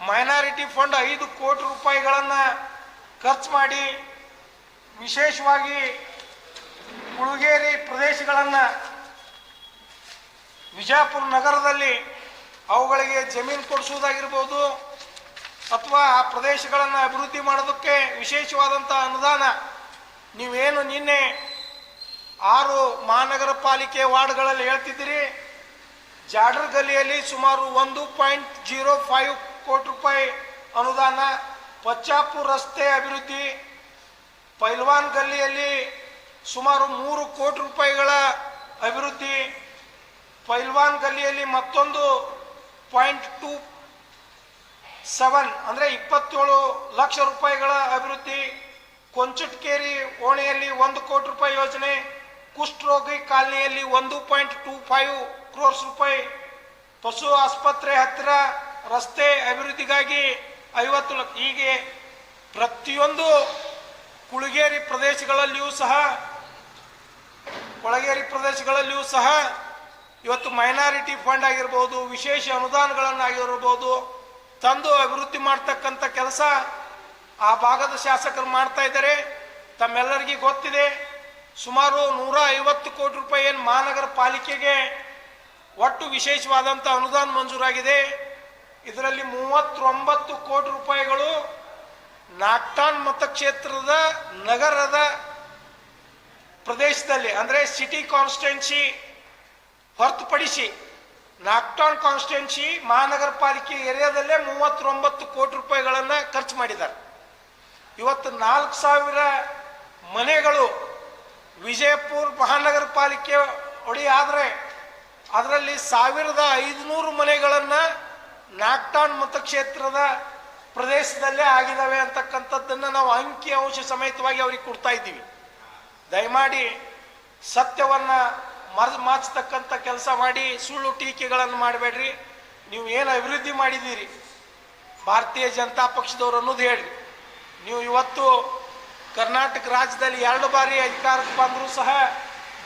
ಮೈನಾರಿಟಿ ಫಂಡ್ ಐದು ಕೋಟಿ ರೂಪಾಯಿಗಳನ್ನು ಖರ್ಚು ಮಾಡಿ ವಿಶೇಷವಾಗಿ ಕುಳಗೇರಿ ಪ್ರದೇಶಗಳನ್ನು ವಿಜಯಪುರ ನಗರದಲ್ಲಿ ಅವುಗಳಿಗೆ ಜಮೀನು ಕೊಡಿಸುವುದಾಗಿರ್ಬೋದು ಅಥವಾ ಆ ಪ್ರದೇಶಗಳನ್ನು ಅಭಿವೃದ್ಧಿ ಮಾಡೋದಕ್ಕೆ ವಿಶೇಷವಾದಂಥ ಅನುದಾನ. ನೀವೇನು ನಿನ್ನೆ ಆರು ಮಹಾನಗರ ಪಾಲಿಕೆ ವಾರ್ಡ್ಗಳಲ್ಲಿ ಹೇಳ್ತಿದ್ದೀರಿ? ಜಾಡರ್ ಗಲ್ಲಿಯಲ್ಲಿ ಸುಮಾರು ಒಂದು ಪಾಯಿಂಟ್ ಜೀರೋ ಫೈವ್ ಕೋಟಿ ರೂಪಾಯಿ ಅನುದಾನ. ಪಚ್ಚಾಪುರ ರಸ್ತೆ ಅಭಿವೃದ್ಧಿ. ಪೈಲ್ವಾನ್ ಗಲ್ಲಿಯಲ್ಲಿ ಸುಮಾರು ಮೂರು ಕೋಟಿ ರೂಪಾಯಿಗಳ ಅಭಿವೃದ್ಧಿ. ಪೈಲ್ವಾನ್ ಗಲ್ಲಿಯಲ್ಲಿ ಮತ್ತೊಂದು ಪಾಯಿಂಟ್ ಟೂ ಸೆವೆನ್, ಅಂದರೆ ಇಪ್ಪತ್ತೇಳು ಲಕ್ಷ ರೂಪಾಯಿಗಳ ಅಭಿವೃದ್ಧಿ. ಕೊಂಚಟ್ಕೇರಿ ಓಣೆಯಲ್ಲಿ ಒಂದು ಕೋಟಿ ರೂಪಾಯಿ ಯೋಜನೆ ಕುಷ್ಠರೋಗಿ ಕಾಲನಿಯಲ್ಲಿ ಒಂದು ಪಾಯಿಂಟ್ ಟೂ ಫೈವ್ ಕ್ರೋರ್ಸ್ ರೂಪಾಯಿ. ಪಶು ಆಸ್ಪತ್ರೆ ಹತ್ತಿರ ರಸ್ತೆ ಅಭಿವೃದ್ಧಿಗಾಗಿ ಐವತ್ತು ಲಕ್ಷ, ಹೀಗೆ ಪ್ರತಿಯೊಂದು ಕುಳಗೇರಿ ಪ್ರದೇಶಗಳಲ್ಲಿಯೂ ಸಹ, ಕೊಳಗೇರಿ ಪ್ರದೇಶಗಳಲ್ಲಿಯೂ ಸಹ ಇವತ್ತು ಮೈನಾರಿಟಿ ಫಂಡ್ ಆಗಿರ್ಬೋದು, ವಿಶೇಷ ಅನುದಾನಗಳನ್ನಾಗಿರ್ಬೋದು ತಂದು ಅಭಿವೃದ್ಧಿ ಮಾಡ್ತಕ್ಕಂಥ ಕೆಲಸ ಆ ಭಾಗದ ಶಾಸಕರು ಮಾಡ್ತಾ ಇದ್ದಾರೆ. ತಮ್ಮೆಲ್ಲರಿಗೂ ಗೊತ್ತಿದೆ, ಸುಮಾರು ನೂರ ಐವತ್ತು ಕೋಟಿ ರೂಪಾಯಿ ಏನು ಮಹಾನಗರ ಪಾಲಿಕೆಗೆ ಒಟ್ಟು ವಿಶೇಷವಾದಂಥ ಅನುದಾನ ಮಂಜೂರಾಗಿದೆ. ಇದರಲ್ಲಿ ಮೂವತ್ತೊಂಬತ್ತು ಕೋಟಿ ರೂಪಾಯಿಗಳು ನಾಕ್ಟಾನ್ ಮತಕ್ಷೇತ್ರದ ನಗರದ ಪ್ರದೇಶದಲ್ಲಿ, ಅಂದರೆ ಸಿಟಿ ಕಾನ್ಸ್ಟೆನ್ಸಿ ಹೊರತುಪಡಿಸಿ ನಾಕ್ಟಾನ್ ಕಾನ್ಸ್ಟಿಟ್ಯೂನ್ಸಿ ಮಹಾನಗರ ಪಾಲಿಕೆ ಏರಿಯಾದಲ್ಲೇ ಮೂವತ್ತೊಂಬತ್ತು ಕೋಟಿ ರೂಪಾಯಿಗಳನ್ನು ಖರ್ಚು ಮಾಡಿದ್ದಾರೆ. ಇವತ್ತು ನಾಲ್ಕು ಸಾವಿರ ಮನೆಗಳು ವಿಜಯಪುರ ಮಹಾನಗರ ಪಾಲಿಕೆ ಒಡಿ ಆದರೆ ಅದರಲ್ಲಿ ಸಾವಿರದ ಐದುನೂರು ಮನೆಗಳನ್ನು ನಾಕ್ಟಾನ್ ಮತಕ್ಷೇತ್ರದ ಪ್ರದೇಶದಲ್ಲೇ ಆಗಿದ್ದಾವೆ ಅಂತಕ್ಕಂಥದ್ದನ್ನು ನಾವು ಅಂಕಿ ಅಂಶ ಸಮೇತವಾಗಿ ಅವ್ರಿಗೆ ಕೊಡ್ತಾ ಇದ್ದೀವಿ. ದಯಮಾಡಿ ಸತ್ಯವನ್ನ ಮರೆದು ಮಾಚತಕ್ಕಂಥ ಕೆಲಸ ಮಾಡಿ ಸುಳ್ಳು ಟೀಕೆಗಳನ್ನು ಮಾಡಬೇಡ್ರಿ. ನೀವು ಏನು ಅಭಿವೃದ್ಧಿ ಮಾಡಿದ್ದೀರಿ? ಭಾರತೀಯ ಜನತಾ ಪಕ್ಷದವರು ಅನ್ನೋದು ಹೇಳಿ ನೀವು ಇವತ್ತು ಕರ್ನಾಟಕ ರಾಜ್ಯದಲ್ಲಿ ಎರಡು ಬಾರಿ ಅಧಿಕಾರಕ್ಕೆ ಬಂದರೂ ಸಹ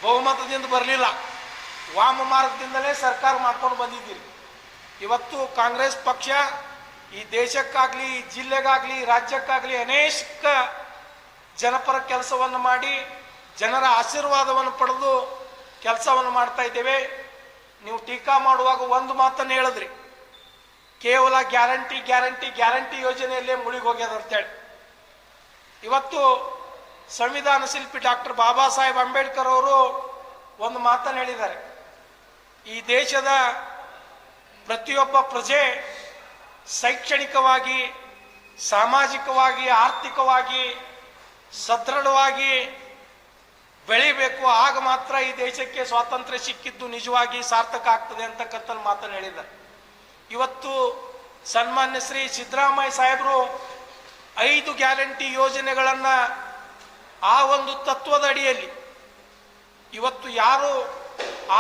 ಬಹುಮತದಿಂದ ಬರಲಿಲ್ಲ. ವಾಮ ಮಾರ್ಗದಿಂದಲೇ ಸರ್ಕಾರ ಮಾಡ್ಕೊಂಡು ಬಂದಿದ್ದೀರಿ. ಇವತ್ತು ಕಾಂಗ್ರೆಸ್ ಪಕ್ಷ ಈ ದೇಶಕ್ಕಾಗಲಿ ಜಿಲ್ಲೆಗಾಗಲಿ ರಾಜ್ಯಕ್ಕಾಗಲಿ ಅನೇಕ ಜನಪರ ಕೆಲಸವನ್ನು ಮಾಡಿ ಜನರ ಆಶೀರ್ವಾದವನ್ನು ಪಡೆದು ಕೆಲಸವನ್ನು ಮಾಡ್ತಾ ಇದ್ದೇವೆ. ನೀವು ಟೀಕಾ ಮಾಡುವಾಗ ಒಂದು ಮಾತನ್ನು ಹೇಳಿದ್ರಿ. ಕೇವಲ ಗ್ಯಾರಂಟಿ ಗ್ಯಾರಂಟಿ ಗ್ಯಾರಂಟಿ ಯೋಜನೆಯಲ್ಲೇ ಮುಳುಗಿ ಹೋಗ್ಯದ ಅಂತೇಳಿ ಇವತ್ತು ಸಂವಿಧಾನ ಶಿಲ್ಪಿ ಡಾಕ್ಟರ್ ಬಾಬಾ ಸಾಹೇಬ್ ಅಂಬೇಡ್ಕರ್ ಅವರು ಒಂದು ಮಾತನ್ನು ಹೇಳಿದ್ದಾರೆ. ಈ ದೇಶದ ಪ್ರತಿಯೊಬ್ಬ ಪ್ರಜೆ ಶೈಕ್ಷಣಿಕವಾಗಿ, ಸಾಮಾಜಿಕವಾಗಿ, ಆರ್ಥಿಕವಾಗಿ ಸದೃಢವಾಗಿ ಬೆಳಿಬೇಕು, ಆಗ ಮಾತ್ರ ಈ ದೇಶಕ್ಕೆ ಸ್ವಾತಂತ್ರ್ಯ ಸಿಕ್ಕಿದ್ದು ನಿಜವಾಗಿ ಸಾರ್ಥಕ ಆಗ್ತದೆ ಅಂತಕ್ಕಂಥ ಮಾತನ್ನು ಹೇಳಿದ. ಇವತ್ತು ಸನ್ಮಾನ್ಯ ಶ್ರೀ ಸಿದ್ದರಾಮಯ್ಯ ಸಾಹೇಬರು ಐದು ಗ್ಯಾರಂಟಿ ಯೋಜನೆಗಳನ್ನು ಆ ಒಂದು ತತ್ವದ ಅಡಿಯಲ್ಲಿ ಇವತ್ತು ಯಾರು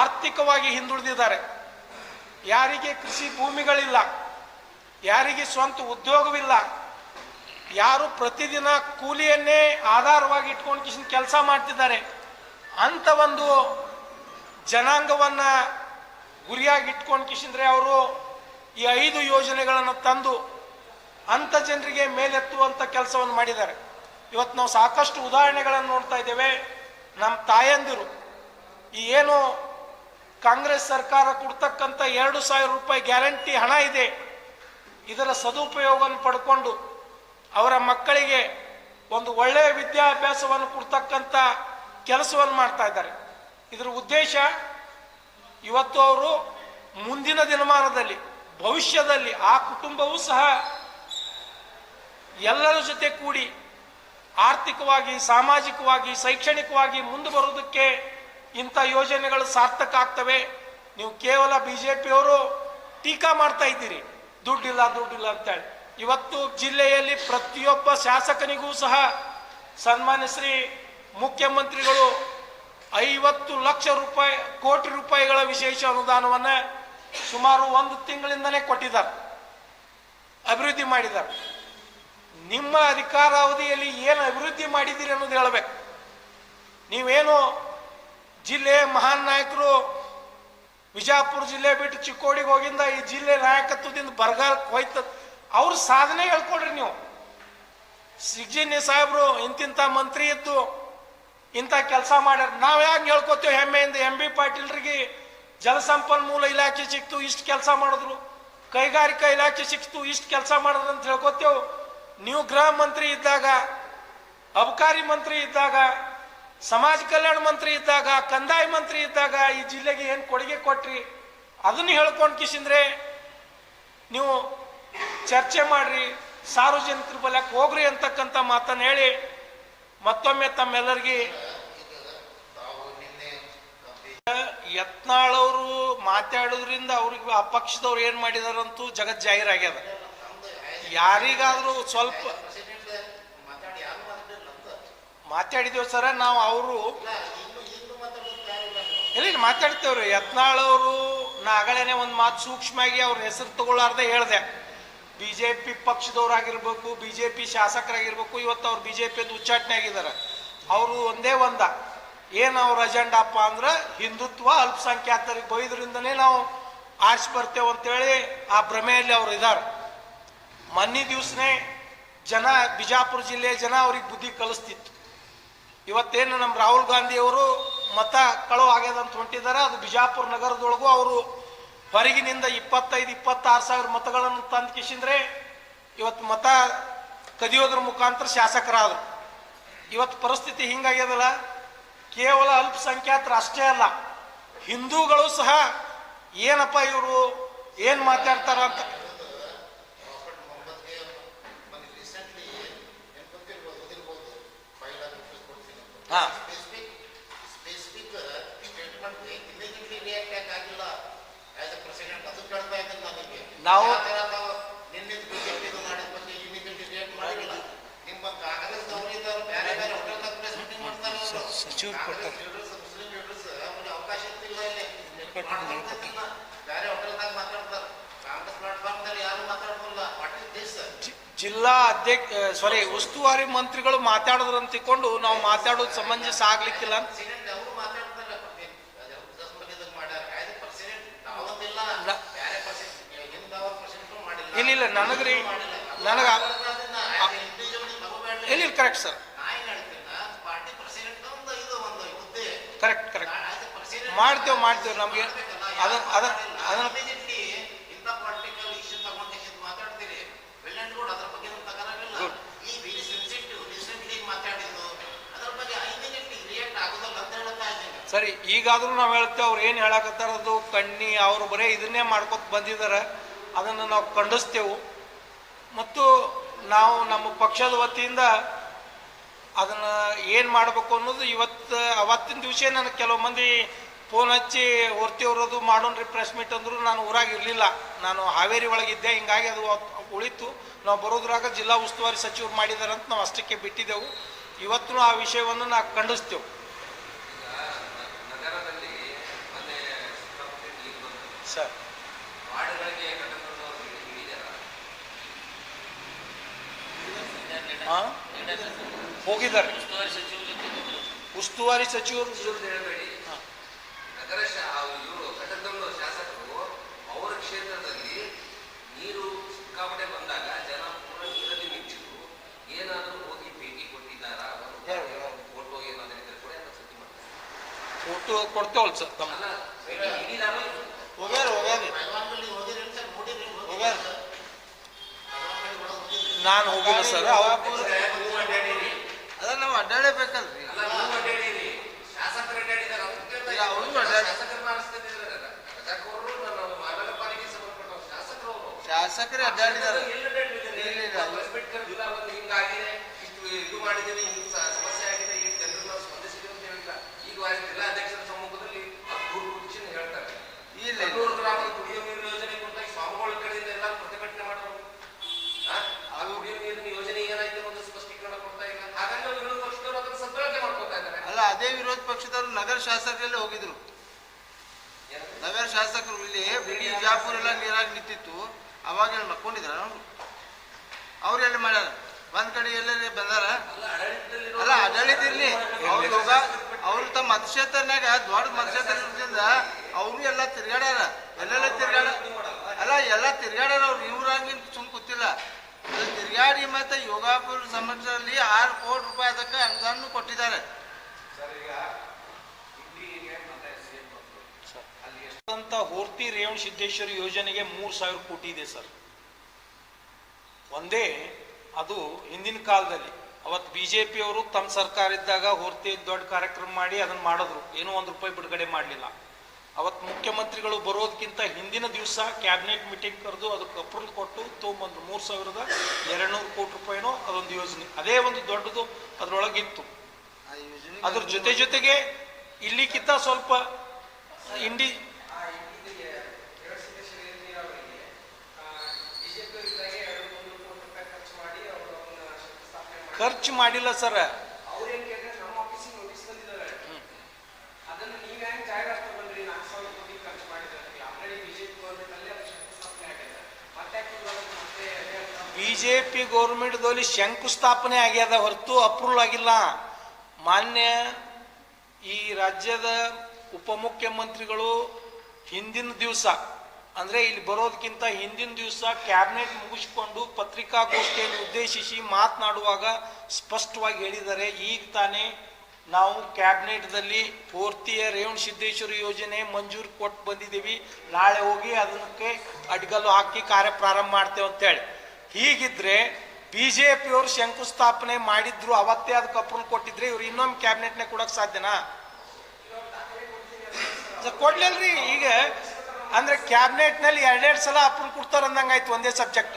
ಆರ್ಥಿಕವಾಗಿ ಹಿಂದುಳಿದಿದ್ದಾರೆ, ಯಾರಿಗೆ ಕೃಷಿ ಭೂಮಿಗಳಿಲ್ಲ, ಯಾರಿಗೆ ಸ್ವಂತ ಉದ್ಯೋಗವಿಲ್ಲ, ಯಾರು ಪ್ರತಿದಿನ ಕೂಲಿಯನ್ನೇ ಆಧಾರವಾಗಿ ಇಟ್ಕೊಂಡು ಕೆಲಸ ಮಾಡ್ತಿದ್ದಾರೆ ಅಂತ ಒಂದು ಜನಾಂಗವನ್ನ ಗುರಿಯಾಗಿ ಇಟ್ಕೊಂಡು ಕಿಶಂದ್ರೆ ಅವರು ಈ ಐದು ಯೋಜನೆಗಳನ್ನು ತಂದು ಅಂಥ ಜನರಿಗೆ ಮೇಲೆತ್ತುವಂಥ ಕೆಲಸವನ್ನು ಮಾಡಿದ್ದಾರೆ. ಇವತ್ತು ನಾವು ಸಾಕಷ್ಟು ಉದಾಹರಣೆಗಳನ್ನು ನೋಡ್ತಾ ಇದ್ದೇವೆ. ನಮ್ಮ ತಾಯಂದಿರು ಈ ಏನು ಕಾಂಗ್ರೆಸ್ ಸರ್ಕಾರ ಕೊಡ್ತಕ್ಕಂಥ ಎರಡು ಸಾವಿರ ರೂಪಾಯಿ ಗ್ಯಾರಂಟಿ ಹಣ ಇದೆ. ಇದರ ಸದುಪಯೋಗವನ್ನು ಪಡ್ಕೊಂಡು ಅವರ ಮಕ್ಕಳಿಗೆ ಒಂದು ಒಳ್ಳೆಯ ವಿದ್ಯಾಭ್ಯಾಸವನ್ನು ಕೊಡ್ತಕ್ಕಂಥ ಕೆಲಸವನ್ನು ಮಾಡ್ತಾ ಇದ್ದಾರೆ. ಇದರ ಉದ್ದೇಶ ಇವತ್ತು ಅವರು ಮುಂದಿನ ದಿನಮಾನದಲ್ಲಿ, ಭವಿಷ್ಯದಲ್ಲಿ ಆ ಕುಟುಂಬವೂ ಸಹ ಎಲ್ಲರ ಜೊತೆ ಕೂಡಿ ಆರ್ಥಿಕವಾಗಿ, ಸಾಮಾಜಿಕವಾಗಿ, ಶೈಕ್ಷಣಿಕವಾಗಿ ಮುಂದೆ ಬರೋದಕ್ಕೆ ಇಂಥ ಯೋಜನೆಗಳು ಸಾರ್ಥಕ ಆಗ್ತವೆ. ನೀವು ಕೇವಲ ಬಿ ಜೆ ಪಿಯವರು ಟೀಕಾ ಮಾಡ್ತಾ ಇದ್ದೀರಿ. ದುಡ್ಡಿಲ್ಲ ದುಡ್ಡಿಲ್ಲ ಅಂತೇಳಿ. ಇವತ್ತು ಜಿಲ್ಲೆಯಲ್ಲಿ ಪ್ರತಿಯೊಬ್ಬ ಶಾಸಕನಿಗೂ ಸಹ ಸನ್ಮಾನ್ಯ ಶ್ರೀ ಮುಖ್ಯಮಂತ್ರಿಗಳು ಐವತ್ತು ಲಕ್ಷ ರೂಪಾಯಿ, ಕೋಟಿ ರೂಪಾಯಿಗಳ ವಿಶೇಷ ಅನುದಾನವನ್ನು ಸುಮಾರು ಒಂದು ತಿಂಗಳಿಂದಲೇ ಕೊಟ್ಟಿದ್ದಾರೆ, ಅಭಿವೃದ್ಧಿ ಮಾಡಿದ್ದಾರೆ. ನಿಮ್ಮ ಅಧಿಕಾರಾವಧಿಯಲ್ಲಿ ಏನು ಅಭಿವೃದ್ಧಿ ಮಾಡಿದ್ದೀರಿ ಅನ್ನೋದು ಹೇಳಬೇಕು. ನೀವೇನು ಜಿಲ್ಲೆ ಮಹಾನ್ ನಾಯಕರು ವಿಜಾಪುರ ಜಿಲ್ಲೆ ಬಿಟ್ಟು ಚಿಕ್ಕೋಡಿಗೆ ಹೋಗಿಂದ ಈ ಜಿಲ್ಲೆ ನಾಯಕತ್ವದಿಂದ ಬರಗಾಲಕ್ಕೆ ಹೋಯ್ತ ಅವ್ರ ಸಾಧನೆ ಹೇಳ್ಕೊಡ್ರಿ ನೀವು. ಸಿಗ್ಜಿನ್ಯ ಸಾಹೇಬ್ರು ಇಂತಿಂಥ ಮಂತ್ರಿ ಇದ್ದು ಇಂಥ ಕೆಲಸ ಮಾಡ್ಯಾರ. ನಾವು ಯಾಕೆ ಹೇಳ್ಕೊತೀವಿ ಹೆಮ್ಮೆಯಿಂದ? ಎಂ ಬಿ ಪಾಟೀಲ್ರಿಗೆ ಜಲಸಂಪನ್ಮೂಲ ಇಲಾಖೆ ಸಿಕ್ತು, ಇಷ್ಟು ಕೆಲಸ ಮಾಡಿದ್ರು. ಕೈಗಾರಿಕಾ ಇಲಾಖೆ ಸಿಕ್ತು, ಇಷ್ಟು ಕೆಲಸ ಮಾಡಿದ್ರು ಅಂತ ಹೇಳ್ಕೊತೇವೆ. ನೀವು ಗೃಹ ಮಂತ್ರಿ ಇದ್ದಾಗ, ಅಬಕಾರಿ ಮಂತ್ರಿ ಇದ್ದಾಗ, ಸಮಾಜ ಕಲ್ಯಾಣ ಮಂತ್ರಿ ಇದ್ದಾಗ, ಕಂದಾಯ ಮಂತ್ರಿ ಇದ್ದಾಗ ಈ ಜಿಲ್ಲೆಗೆ ಏನು ಕೊಡುಗೆ ಕೊಟ್ರಿ? ಅದನ್ನು ಹೇಳ್ಕೊಂಡು ಕಿಸಿಂದ್ರೆ ನೀವು ಚರ್ಚೆ ಮಾಡ್ರಿ, ಸಾರ್ವಜನಿಕರ ಬಲಕ್ಕೆ ಹೋಗ್ರಿ ಅಂತಕ್ಕಂಥ ಮಾತನ್ನು ಹೇಳಿ ಮತ್ತೊಮ್ಮೆ ತಮ್ಮೆಲ್ಲರಿಗೆ ಯತ್ನಾಳವರು ಮಾತಾಡೋದ್ರಿಂದ ಅವ್ರಿಗೆ ಆ ಪಕ್ಷದವ್ರು ಏನ್ ಮಾಡಿದಾರಂತೂ ಜಗತ್ ಜಾಹೀರಾಗ್ಯದ. ಯಾರಿಗಾದ್ರೂ ಸ್ವಲ್ಪ ಮಾತಾಡಿದೇವ್ ಸರ, ನಾವು ಅವರು ಇಲ್ಲ ಮಾತಾಡ್ತೇವ್ರಿ? ಯತ್ನಾಳವರು ನಾ ಆಗಲೇನೆ ಒಂದು ಮಾತು ಸೂಕ್ಷ್ಮವಾಗಿ ಅವ್ರ ಹೆಸರು ತಗೊಳಾರ್ದೆ ಹೇಳ್ದೆ. ಬಿ ಜೆ ಪಿ ಪಕ್ಷದವ್ರಾಗಿರ್ಬೇಕು ಬಿ ಜೆ ಪಿ ಶಾಸಕರಾಗಿರ್ಬೇಕು, ಇವತ್ತು ಅವ್ರು ಬಿ ಜೆ ಪಿದು ಉಚ್ಚಾಟನೆ ಆಗಿದ್ದಾರೆ. ಅವರು ಒಂದೇ ಒಂದ. ಏನು ಅವ್ರ ಅಜೆಂಡಪ್ಪ ಅಂದ್ರೆ ಹಿಂದುತ್ವ ಅಲ್ಪಸಂಖ್ಯಾತರಿಗೆ ಬೈದ್ರಿಂದನೇ ನಾವು ಆರಿಸಿ ಬರ್ತೇವೆ ಅಂತೇಳಿ ಆ ಭ್ರಮೆಯಲ್ಲಿ ಅವ್ರು ಇದ್ದಾರೆ. ಮೊನ್ನೆ ದಿವಸನೇ ಜನ, ಬಿಜಾಪುರ ಜಿಲ್ಲೆಯ ಜನ ಅವ್ರಿಗೆ ಬುದ್ಧಿ ಕಲಿಸ್ತಿತ್ತು. ಇವತ್ತೇನು ನಮ್ಮ ರಾಹುಲ್ ಗಾಂಧಿ ಅವರು ಮತ ಕಳುವು ಆಗ್ಯದ ಅಂತ ಹೊಂಟಿದ್ದಾರೆ. ಅದು ಬಿಜಾಪುರ ನಗರದೊಳಗೂ ಅವರು ಹೊರಗಿನಿಂದ ಇಪ್ಪತ್ತೈದು ಇಪ್ಪತ್ತಾರು ಸಾವಿರ ಮತಗಳನ್ನು ತಂದು ಕಿಶಿಂದ್ರೆ ಇವತ್ತು ಮತ ಕದಿಯೋದ್ರ ಮುಖಾಂತರ ಶಾಸಕರಾದರು. ಇವತ್ತು ಪರಿಸ್ಥಿತಿ ಹಿಂಗಾಗ್ಯದಲ್ಲ. ಕೇವಲ ಅಲ್ಪಸಂಖ್ಯಾತರು ಅಷ್ಟೇ ಅಲ್ಲ ಹಿಂದೂಗಳು ಸಹ ಏನಪ್ಪ ಇವರು ಏನು ಮಾತಾಡ್ತಾರ ಅಂತ. ಪ್ರಾಫಿಟ್ ಇಸ್ ದಿಸ್ ಜಿ- ಜಿಲ್ಲಾ ಅಧ್ಯಕ್ಷ ಸಾರಿ ಉಸ್ತುವಾರಿ ಮಂತ್ರಿಗಳು ಮಾತಾಡೋದ್ರಂತಿಕೊಂಡು ನಾವು ಮಾತಾಡೋದು ಸಮಂಜಸ ಆಗ್ಲಿಕ್ಕಿಲ್ಲ ಅಂತ ಪ್ರೆಸಿಡೆಂಟ್ ಅವರು ಮಾತಾಡ್ತಾರೆ ದಸ್ ಮಂದಿದಾಗ ಮಾಡ್ಯಾರ ಆಯ್ತು ಪ್ರೆಸಿಡೆಂಟ್ ನಾವೊಂದಿಲ್ಲ ನ- ಬೇರೆ ಪ್ರೆಸಿಡೆಂಟ್ ಹಿಂದ ಅವ್ರ ಪ್ರೆಸಿಡೆಂಟ್ ಮಾಡಿಲ್ಲ ಇಲ್ಲ, ಇಲ್ಲ, ನನಗ್ರಿ, ನನಗೆ ಇಲ್ಲ ಕರೆಕ್ಟ್ ಸರ್ ಕರೆಕ್ಟ್ ಕರೆಕ್ಟ್ ಮಾಡ್ತೇವೆ, ಮಾಡ್ತೇವೆ. ನಮಗೆ ಅದ ಅದನ್ನ- ಅದನ್ನ- ಅದನ್ನ- ಸರಿ ಈಗಾದರೂ ನಾವು ಹೇಳ್ತೇವೆ ಅವ್ರು ಏನು ಹೇಳಕತ್ತಾರದು ಕಣ್ಣಿ ಅವರು ಬರೇ ಇದನ್ನೇ ಮಾಡ್ಕೊತ ಬಂದಿದ್ದಾರೆ ಅದನ್ನು ನಾವು ಖಂಡಿಸ್ತೇವೆ. ಮತ್ತು ನಾವು ನಮ್ಮ ಪಕ್ಷದ ವತಿಯಿಂದ ಅದನ್ನು ಏನು ಮಾಡಬೇಕು ಅನ್ನೋದು ಇವತ್ತು ಅವತ್ತಿನ ದಿವಸ ನನಗೆ ಕೆಲವು ಮಂದಿ ಫೋನ್ ಹಚ್ಚಿ ಹೊರ್ತಿವ್ರದು ಹೊರೋದು ಮಾಡೋಣ್ರಿ ಪ್ರೆಸ್ ಮೀಟ್ ಅಂದರು ನಾನು ಊರಾಗ ಇರಲಿಲ್ಲ. ನಾನು ಹಾವೇರಿ ಒಳಗಿದ್ದೆ ಹಿಂಗಾಗಿ ಅದು ಉಳಿತು. ನಾವು ಬರೋದ್ರಾಗ ಜಿಲ್ಲಾ ಉಸ್ತುವಾರಿ ಸಚಿವರು ಮಾಡಿದಾರಂತ ಅಂತ ನಾವು ಅಷ್ಟಕ್ಕೆ ಬಿಟ್ಟಿದ್ದೆವು. ಇವತ್ತು ಆ ವಿಷಯವನ್ನು ನಾವು ಖಂಡಿಸ್ತೇವೆ. ಸರ್. ಹೋಗಿದ್ದಾರೆ. ಉಸ್ತುವಾರಿ ಸಚಿವರು. ಇವ್ರದ್ದು ಹೇಳಬೇಡಿ ನಗರ ಶಾ ಇವರು ಕಟ್ಟಡದವರು ಶಾಸಕರು ಅವರ ಕ್ಷೇತ್ರದಲ್ಲಿ ನೀರು ಸಿಕ್ಕಾಪಟ್ಟೆ ಬಂದಾಗ ಜನ ಪೂರ ನೀರಲ್ಲಿ ಮಿಂಚಿದ್ರು. ಏನಾದರೂ ಹೋಗಿ ಭೇಟಿ ಕೊಟ್ಟಿದ್ದಾರಾ. ಫೋಟೋ ಏನಾದರೂ ಇದ್ರೆ ಕೂಡ ಸುದ್ದಿ ಮಾಡ್ತಾರೆ. ಫೋಟೋ ಕೊಡ್ತೇವಲ್ಲ ಸರ್ ತಮ್ಮ. ಹೋಗ್ಯಾರ ಹೋಗ್ಯಾರ. ಹೋಗ್ಯಾರ. ನಾನು ಹೋಗಿಲ್ಲ ಸರ್ ಅದ ನಾವು ಅಡ್ಡಾಡಬೇಕಲ್ರಿ ಶಾಸಕರು ಅಡ್ಡಾಡಿದಾರೆ ಅಂತ ಕೇಳ್ತಾ ಈಗ ಅವ್ರು ಇದ್ದೀನಿ. ಅಡ್ಡಾಡಿ- ಶಾಸಕರನ್ನ ಆರಿಸ್ತಿದ್ದಾರೆ ರಜಾಕವರು ನಮ್ಮ ಮಹಾನಗರ ಪಾಲಿಕೆ ಸಂಬಂಧಪಟ್ಟ ಶಾಸಕರು ಅವರು ಶಾಸಕರೇ ಅಡ್ಡಾಡಿದಾರೆ ಎಲ್ಲಿ ಅಡ್ಡಾಡಿದ್ದಾರೆ? ಇಲ್ಲ, ಇಲ್ಲ. ಪ್ರೆಸ್ ಮೀಟ್ ಕರೆದಿಲ್ಲ, ಒಂದು ಹಿಂಗಾಗಿದೆ, ಇಷ್ಟು ಇದು ಮಾಡಿದ್ದೀನಿ, ಹಿಂಗ್ ಸ- ಸಮಸ್ಯೆ ಆಗಿದೆ, ಈ ಜನರನ್ನ ಸ್ಪಂದಿಸಿದೆ ಅಂತ ಹೇಳಿಲ್ಲ. ಈಗ ಆ ಜಿಲ್ಲಾ ಅಧ್ಯಕ್ಷರ ಸಮ್ಮುಖದಲ್ಲಿ ಹದಿಮೂರು ವಿಷಯ ಹೇಳ್ತಾರೆ. ಇಲ್ಲ, ಇಲ್ಲ. ಕಣ್ಣೂರು ಗ್ರಾಮದ ಕುಡಿಯುವ ನೀರಿನ ಯೋಜನೆ ಕುರಿತ ಈ ಸ್ವಾಮಿಗಳ ಕಡೆಯಿಂದ ಎಲ್ಲ ಪ್ರತಿಭಟನೆ ಮಾಡೋರು. ಆ? ಆ ಕುಡಿಯುವ ನೀರಿನ ಯೋಜನೆ ಏನಾಯ್ತು ಅನ್ನೋದು ಸ್ಪಷ್ಟೀಕರಣ ಕೊಡ್ತಾ ಇಲ್ಲ. ಹಾಗಾಗಿ ಅವ್ರು ವಿರೋಧ ಪಕ್ಷದವರು ಅದನ್ನ ಸದ್ಬಳಕೆ ಮಾಡ್ಕೊತಾ ಇದ್ದಾರೆ. ಅಲ್ಲ ಅದೇ ವಿರೋಧ ಪಕ್ಷದವರು ನಗರ ಶಾಸಕರೆಲ್ಲ ಹೋಗಿದ್ರು. ನಗರ ಶಾಸಕರು ಇಲ್ಲಿ ಬಿಡಿ ಜಾಪುರ ಎಲ್ಲ ನೀರಾಗಿ ನಿಂತಿತ್ತು. ಅವಾಗ ನಕ್ಕೊಂಡಿದ್ರ ಅವರು? ಅವ್ರು ಎಲ್ಲಿ ಮಾಡ್ಯಾರ? ಒಂದ್ ಕಡೆ ಎಲ್ಲೆಲ್ಲಿ ಬಂದಾರ? ಅಲ್ಲ, ಆಡಳಿತ ಇರ್ಲಿ. ಅವ್ರು ಹೋಗ ಅವ್ರು ತಮ್ಮ ಮತಕ್ಷೇತ್ರನಾಗ ದೊಡ್ಡ ಮತಕ್ಷೇತ್ರ ಇರೋದ್ರಿಂದ ಅವರು ಎಲ್ಲ ತಿರ್ಗಾಡ್ಯಾರ. ಎಲ್ಲೆಲ್ಲ ತಿರ್ಗಾಡ ಅಲ್ಲ ಎಲ್ಲ ತಿರ್ಗಾಡ್ಯಾರ ಅವ್ರು. ಇವ್ರಾಗಿ ಸುಮ್ ಕೂತಿಲ್ಲ. ತಿರ್ಗಾಡಿ ಮತ್ತೆ ಯೋಗಾಪುರ ಸಮಸ್ಯೆಯಲ್ಲಿ ಆರು ಕೋಟಿ ರೂಪಾಯಿ ಅದಕ್ಕೆ ಅನುದಾನ ಕೊಟ್ಟಿದ್ದಾರೆ. ಅಂತ ಹೋರ್ತಿ ರೇವಣ ಸಿದ್ದೇಶ್ವರ ಯೋಜನೆಗೆ ಮೂರು ಸಾವಿರ ಕೋಟಿ ಇದೆ ಸರ್. ಒಂದೇ ಅದು ಹಿಂದಿನ ಕಾಲದಲ್ಲಿ. ಅವತ್ತು ಬಿ ಜೆ ಅವರು ತಮ್ಮ ಸರ್ಕಾರ ಇದ್ದಾಗ ಹೋರ್ತಿ ದೊಡ್ಡ ಕಾರ್ಯಕ್ರಮ ಮಾಡಿ ಅದನ್ನ ಮಾಡಿದ್ರು. ಏನೂ ಒಂದು ರೂಪಾಯಿ ಬಿಡುಗಡೆ ಮಾಡಲಿಲ್ಲ. ಅವತ್ತು ಮುಖ್ಯಮಂತ್ರಿಗಳು ಬರೋದಕ್ಕಿಂತ ಹಿಂದಿನ ದಿವಸ ಕ್ಯಾಬಿನೆಟ್ ಮೀಟಿಂಗ್ ಕರೆದು ಅದಕ್ಕೆ ಅಪ್ರೂವಲ್ ಕೊಟ್ಟು ತೊಗೊಂಬಂದ್ರು. ಮೂರು ಸಾವಿರದ ಎರಡ್ನೂರು ಕೋಟಿ ರೂಪಾಯಿನೋ ಅದೊಂದು ಯೋಜನೆ. ಅದೇ ಒಂದು ದೊಡ್ಡದು ಅದರೊಳಗಿತ್ತು. ಅದ್ರ ಜೊತೆ ಜೊತೆಗೆ ಇಲ್ಲಿಕ್ಕಿಂತ ಸ್ವಲ್ಪ ಇಂಡಿ ಖರ್ಚು ಮಾಡಿಲ್ಲ ಸರ್. ಬಿಜೆಪಿ ಗೌರ್ಮೆಂಟ್ದಲ್ಲಿ ಶಂಕುಸ್ಥಾಪನೆ ಆಗ್ಯದ ಹೊರತು ಅಪ್ರೂವಲ್ ಆಗಿಲ್ಲ. ಮಾನ್ಯ ಈ ರಾಜ್ಯದ ಉಪಮುಖ್ಯಮಂತ್ರಿಗಳು ಹಿಂದಿನ ದಿವಸ, ಅಂದರೆ ಇಲ್ಲಿ ಬರೋದಕ್ಕಿಂತ ಹಿಂದಿನ ದಿವಸ ಕ್ಯಾಬಿನೆಟ್ ಮುಗಿಸ್ಕೊಂಡು ಪತ್ರಿಕಾಗೋಷ್ಠಿಯನ್ನು ಉದ್ದೇಶಿಸಿ ಮಾತನಾಡುವಾಗ ಸ್ಪಷ್ಟವಾಗಿ ಹೇಳಿದ್ದಾರೆ ಈಗ ತಾನೇ ನಾವು ಕ್ಯಾಬಿನೆಟ್ದಲ್ಲಿ ಪೂರ್ತಿಯ ರೇವಣ ಸಿದ್ದೇಶ್ವರ ಯೋಜನೆ ಮಂಜೂರು ಕೊಟ್ಟು ಬಂದಿದ್ದೀವಿ. ನಾಳೆ ಹೋಗಿ ಅದಕ್ಕೆ ಅಡ್ಗಲು ಹಾಕಿ ಕಾರ್ಯ ಪ್ರಾರಂಭ ಮಾಡ್ತೇವೆ ಅಂತೇಳಿ. ಹೀಗಿದ್ರೆ ಬಿ ಜೆ ಪಿಯವರು ಶಂಕುಸ್ಥಾಪನೆ ಮಾಡಿದ್ರು, ಅವತ್ತೇ ಅದಕ್ಕೆ ಅಪ್ರೂವಲ್ ಕೊಟ್ಟಿದ್ರೆ ಇವ್ರು ಇನ್ನೊಮ್ಮೆ ಕ್ಯಾಬಿನೆಟ್ನೇ ಕೊಡೋಕೆ ಸಾಧ್ಯನಾ? ಕೊಡ್ಲಿಲ್ರಿ, ಈಗ ಅಂದ್ರೆ ಕ್ಯಾಬಿನೆಟ್ನಲ್ಲಿ ಎರಡೆರಡು ಸಲ ಅಪ್ರೂವ್ ಕೊಡ್ತಾರೆ ಅಂದಂಗಾಯ್ತು ಒಂದೇ ಸಬ್ಜೆಕ್ಟ್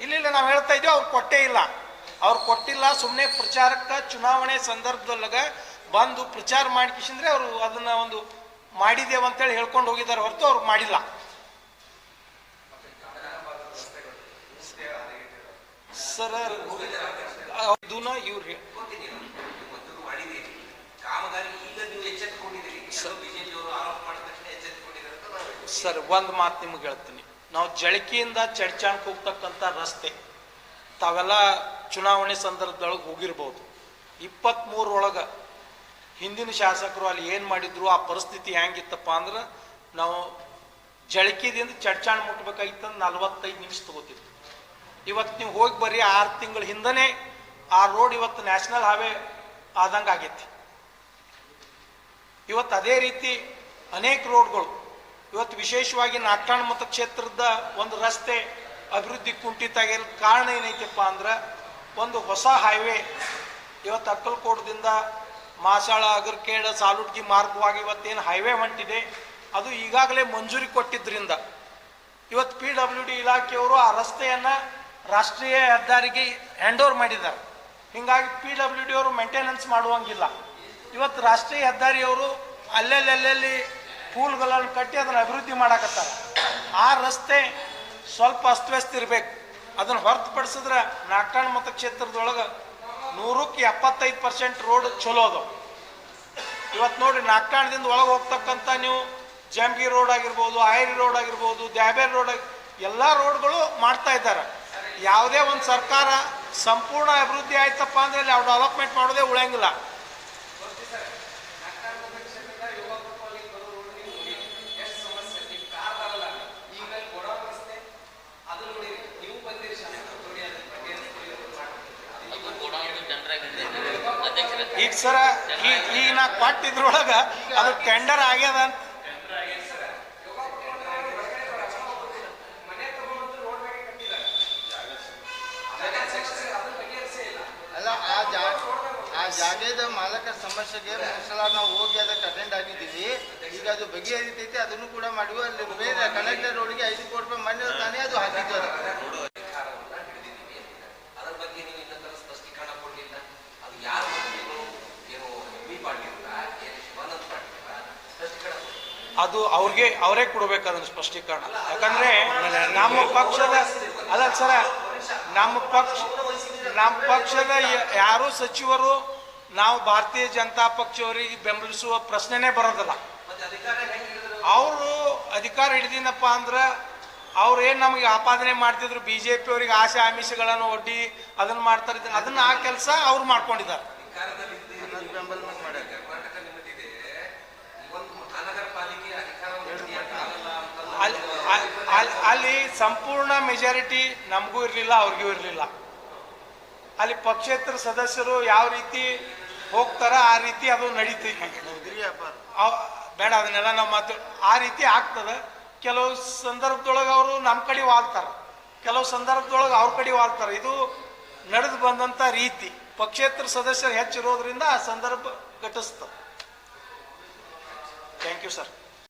ಇಲ್ಲ ಇಲ್ಲ ನಾವು ಹೇಳ್ತಾ ಇದ್ದೀವಿ ಅವ್ರು ಕೊಟ್ಟೇ ಇಲ್ಲ. ಅವ್ರು ಕೊಟ್ಟಿಲ್ಲ ಸುಮ್ಮನೆ ಪ್ರಚಾರಕ್ಕೆ, ಚುನಾವಣೆ ಸಂದರ್ಭದೊಳಗ ಬಂದು ಪ್ರಚಾರ ಮಾಡ್ಕಿಸಿದ್ರೆ ಅವರು ಅದನ್ನ ಒಂದು ಮಾಡಿದ್ದೇವೆ ಅಂತೇಳಿ ಹೇಳ್ಕೊಂಡು ಹೋಗಿದ್ದಾರೆ ಹೊರತು ಅವ್ರು ಮಾಡಿಲ್ಲ ಸರ್ ಅದನ್ನ ಇವ್ರು ಹೇ- ಗೊತ್ತಿದೆ ಮೊದಲು ಮಾಡಿದ್ದೀರಿ ಕಾಮಗಾರಿ ಈಗ ನೀವು ಎಚ್ಚೆತ್ತುಕೊಂಡಿದ್ದೀರಿ ಕೆಲವು ಬಿಜೆಪಿಯವರು ಆರೋಪ ಮಾಡಿದ ತಕ್ಷಣ ಎಚ್ಚೆತ್ತುಕೊಂಡಿದ್ದಾರೆ ಅಂತ ಅದನ್ನ ಹೇಳ್ತೀವಿ. ಸರ್ ಒಂದು ಮಾತು ನಿಮ್ಗೆ ಹೇಳ್ತೀನಿ. ನಾವು ಜಳಕಿಯಿಂದ ಚಡ್ಚಾಣಕ್ಕೆ ಹೋಗ್ತಕ್ಕಂಥ ರಸ್ತೆ ತಾವೆಲ್ಲ ಚುನಾವಣೆ ಸಂದರ್ಭದೊಳಗೆ ಹೋಗಿರ್ಬೋದು. ಇಪ್ಪತ್ತ್ಮೂರೊಳಗೆ ಹಿಂದಿನ ಶಾಸಕರು ಅಲ್ಲಿ ಏನು ಮಾಡಿದ್ರು ಆ ಪರಿಸ್ಥಿತಿ ಹೆಂಗಿತ್ತಪ್ಪ ಅಂದ್ರೆ ನಾವು ಜಳಕಿದಿಂದ ಚಡ್ಚಾಣ ಮುಟ್ಬೇಕಾಗಿತ್ತಂದ್ರೆ ನಲ್ವತ್ತೈದು ನಿಮಿಷ ತಗೋತಿತ್ತು ಇವತ್ತು ನೀವು ಹೋಗಿ ಬರ್ರಿ ಆರು ತಿಂಗಳ ಹಿಂದನೇ ಆ ರೋಡ್ ಇವತ್ತು ನ್ಯಾಷನಲ್ ಹೈವೇ ಆದಂಗೆ ಆಗೈತಿ. ಇವತ್ತು ಅದೇ ರೀತಿ ಅನೇಕ ರೋಡ್ಗಳು. ಇವತ್ತು ವಿಶೇಷವಾಗಿ ನಾಟಕಾಣ್ಮತ ಕ್ಷೇತ್ರದ ಒಂದು ರಸ್ತೆ ಅಭಿವೃದ್ಧಿ ಕುಂಠಿತ ಆಗಿರೋ ಕಾರಣ ಏನೈತಪ್ಪ ಅಂದ್ರೆ ಒಂದು ಹೊಸ ಹೈವೇ ಇವತ್ತು ಅಕ್ಕಲ್ಕೋಟದಿಂದ ಮಾಸಾಳ, ಅಗರ್ಕೇಡ ಸಾಲುಟ್ಗಿ ಮಾರ್ಗವಾಗಿ ಇವತ್ತೇನು ಹೈವೇ ಹೊಂಟಿದೆ, ಅದು ಈಗಾಗಲೇ ಮಂಜೂರಿ ಕೊಟ್ಟಿದ್ದರಿಂದ ಇವತ್ತು ಪಿ ಡಬ್ಲ್ಯೂ ಡಿ ಇಲಾಖೆಯವರು ಆ ರಸ್ತೆಯನ್ನ ರಾಷ್ಟ್ರೀಯ ಹೆದ್ದಾರಿಗೆ ಹ್ಯಾಂಡ್ ಓವರ್ ಮಾಡಿದ್ದಾರೆ. ಹಿಂಗಾಗಿ ಪಿ ಡಬ್ಲ್ಯೂ ಡಿ ಅವರು ಮೇಂಟೆನೆನ್ಸ್ ಮಾಡುವಂಗಿಲ್ಲ. ಇವತ್ತು ರಾಷ್ಟ್ರೀಯ ಹೆದ್ದಾರಿಯವರು ಅಲ್ಲೆಲ್ಲಿ ಅಲ್ಲೆಲ್ಲಿ ಪೂಲ್ಗಳನ್ನು ಕಟ್ಟಿ ಅದನ್ನು ಅಭಿವೃದ್ಧಿ ಮಾಡಕತ್ತಾರೆ. ಆ ರಸ್ತೆ ಸ್ವಲ್ಪ ಅಸ್ತವ್ಯಸ್ತ ಇರಬೇಕು. ಅದನ್ನು ಹೊರತುಪಡಿಸಿದ್ರೆ ನಾಗ್ಟಾಣ್ ಮತಕ್ಷೇತ್ರದೊಳಗೆ ನೂರಕ್ಕೆ ಎಪ್ಪತ್ತೈದು ಪರ್ಸೆಂಟ್ ರೋಡ್ ಚಲೋ ಅದು ಇವತ್ತು ನೋಡಿ ನಾಗ್ಟಾಣದಿಂದ ಒಳಗೆ ಹೋಗ್ತಕ್ಕಂಥ ನೀವು ಜಂಬಗಿ ರೋಡ್ ಆಗಿರ್ಬೋದು ಆಯರಿ ರೋಡ್ ಆಗಿರ್ಬೋದು, ದ್ಯಾಬೇರ್ ರೋಡ್ ಆಗಿ ಎಲ್ಲ ರೋಡ್ಗಳು ಮಾಡ್ತಾ ಇದ್ದಾರೆ. ಯಾವುದೇ ಒಂದು ಸರ್ಕಾರ ಸಂಪೂರ್ಣ ಅಭಿವೃದ್ಧಿ ಆಯ್ತಪ್ಪ ಅಂದ್ರೆ ಅಲ್ಲಿ ಅವ್ರು ಡೆವಲಪ್ಮೆಂಟ್ ಮಾಡೋದೇ ಉಳಿಯಂಗಿಲ್ಲ. ಈಗ ಸರ ಈಗ ನಾ ಕೊಟ್ಟಿದ್ರೊಳಗ ಅದು ಟೆಂಡರ್ ಆಗ್ಯದ ಅಂತ ಅಲ್ಲ ಆ ಜಾಗ ಆ ಜಾಗದ ಮಾಲಕರ ಸಮಸ್ಯೆಗೆ ಸಲ ನಾವು ಹೋಗಿ ಅದಕ್ಕೆ ಅಟೆಂಡ್ ಆಗಿದ್ದೀವಿ. ಈಗ ಅದು ಬಗೆಹರಿತೈತಿ ಅದನ್ನು ಕೂಡ ಮಾಡುವ. ಅಲ್ಲಿ ಬೇರೆ ಕನೆಕ್ಟರ್ ರೋಡ್ಗೆ ಐದು ಕೋಟಿ ರೂಪಾಯಿ ಮನೆ ತಾನೇ ಅದು ಹಾಕಿದ್ದು ಅದು. ಅವ್ರಿಗೆ, ಅವರೇ ಕೊಡ್ಬೇಕಾದ ಸ್ಪಷ್ಟೀಕರಣ. ಯಾಕಂದ್ರೆ ನಮ್ಮ ಪಕ್ಷದ, ಅಲ್ಲ ಸರ, ನಮ್ಮ ಪಕ್ಷ, ನಮ್ಮ ಪಕ್ಷದ ಯಾರು ಸಚಿವರು ನಾವು ಭಾರತೀಯ ಜನತಾ ಪಕ್ಷವರಿಗೆ ಬೆಂಬಲಿಸುವ ಪ್ರಶ್ನೆನೇ ಬರೋದಿಲ್ಲ. ಅವರು ಅಧಿಕಾರ ಹಿಡಿದಿನಪ್ಪ ಅಂದ್ರೆ ಅವ್ರು ಏನು ನಮಗೆ ಆಪಾದನೆ ಮಾಡ್ತಿದ್ರು ಬಿ ಜೆ ಪಿ ಅವರಿಗೆ ಆಸೆ ಆಮಿಷಗಳನ್ನು ಒಡ್ಡಿ ಅದನ್ನ ಮಾಡ್ತಾರೆ, ಅದನ್ನ ಆ ಕೆಲಸ ಅವ್ರು ಮಾಡ್ಕೊಂಡಿದ್ದಾರೆ. ಅಲ್ಲಿ ಸಂಪೂರ್ಣ ಮೆಜಾರಿಟಿ ನಮಗೂ ಇರಲಿಲ್ಲ, ಅವ್ರಿಗೂ ಇರಲಿಲ್ಲ. ಅಲ್ಲಿ ಪಕ್ಷೇತರ ಸದಸ್ಯರು ಯಾವ ರೀತಿ ಹೋಗ್ತಾರ ಆ ರೀತಿ ಅದು ನಡೀತೈತಿ ಬೇಡ ಅದನ್ನೆಲ್ಲ ನಾವು ಮಾತು ಆ ರೀತಿ ಆಗ್ತದ. ಕೆಲವು ಸಂದರ್ಭದೊಳಗೆ ಅವರು ನಮ್ಮ ಕಡೆ ವಾಲ್ತಾರ ಕೆಲವು ಸಂದರ್ಭದೊಳಗೆ ಅವ್ರ ಕಡೆ ವಾಲ್ತಾರ ಇದು ನಡೆದು ಬಂದಂಥ ರೀತಿ. ಪಕ್ಷೇತರ ಸದಸ್ಯರು ಹೆಚ್ಚಿರೋದ್ರಿಂದ ಆ ಸಂದರ್ಭ ಘಟಿಸ್ತದೆ ಥ್ಯಾಂಕ್ ಯು ಸರ್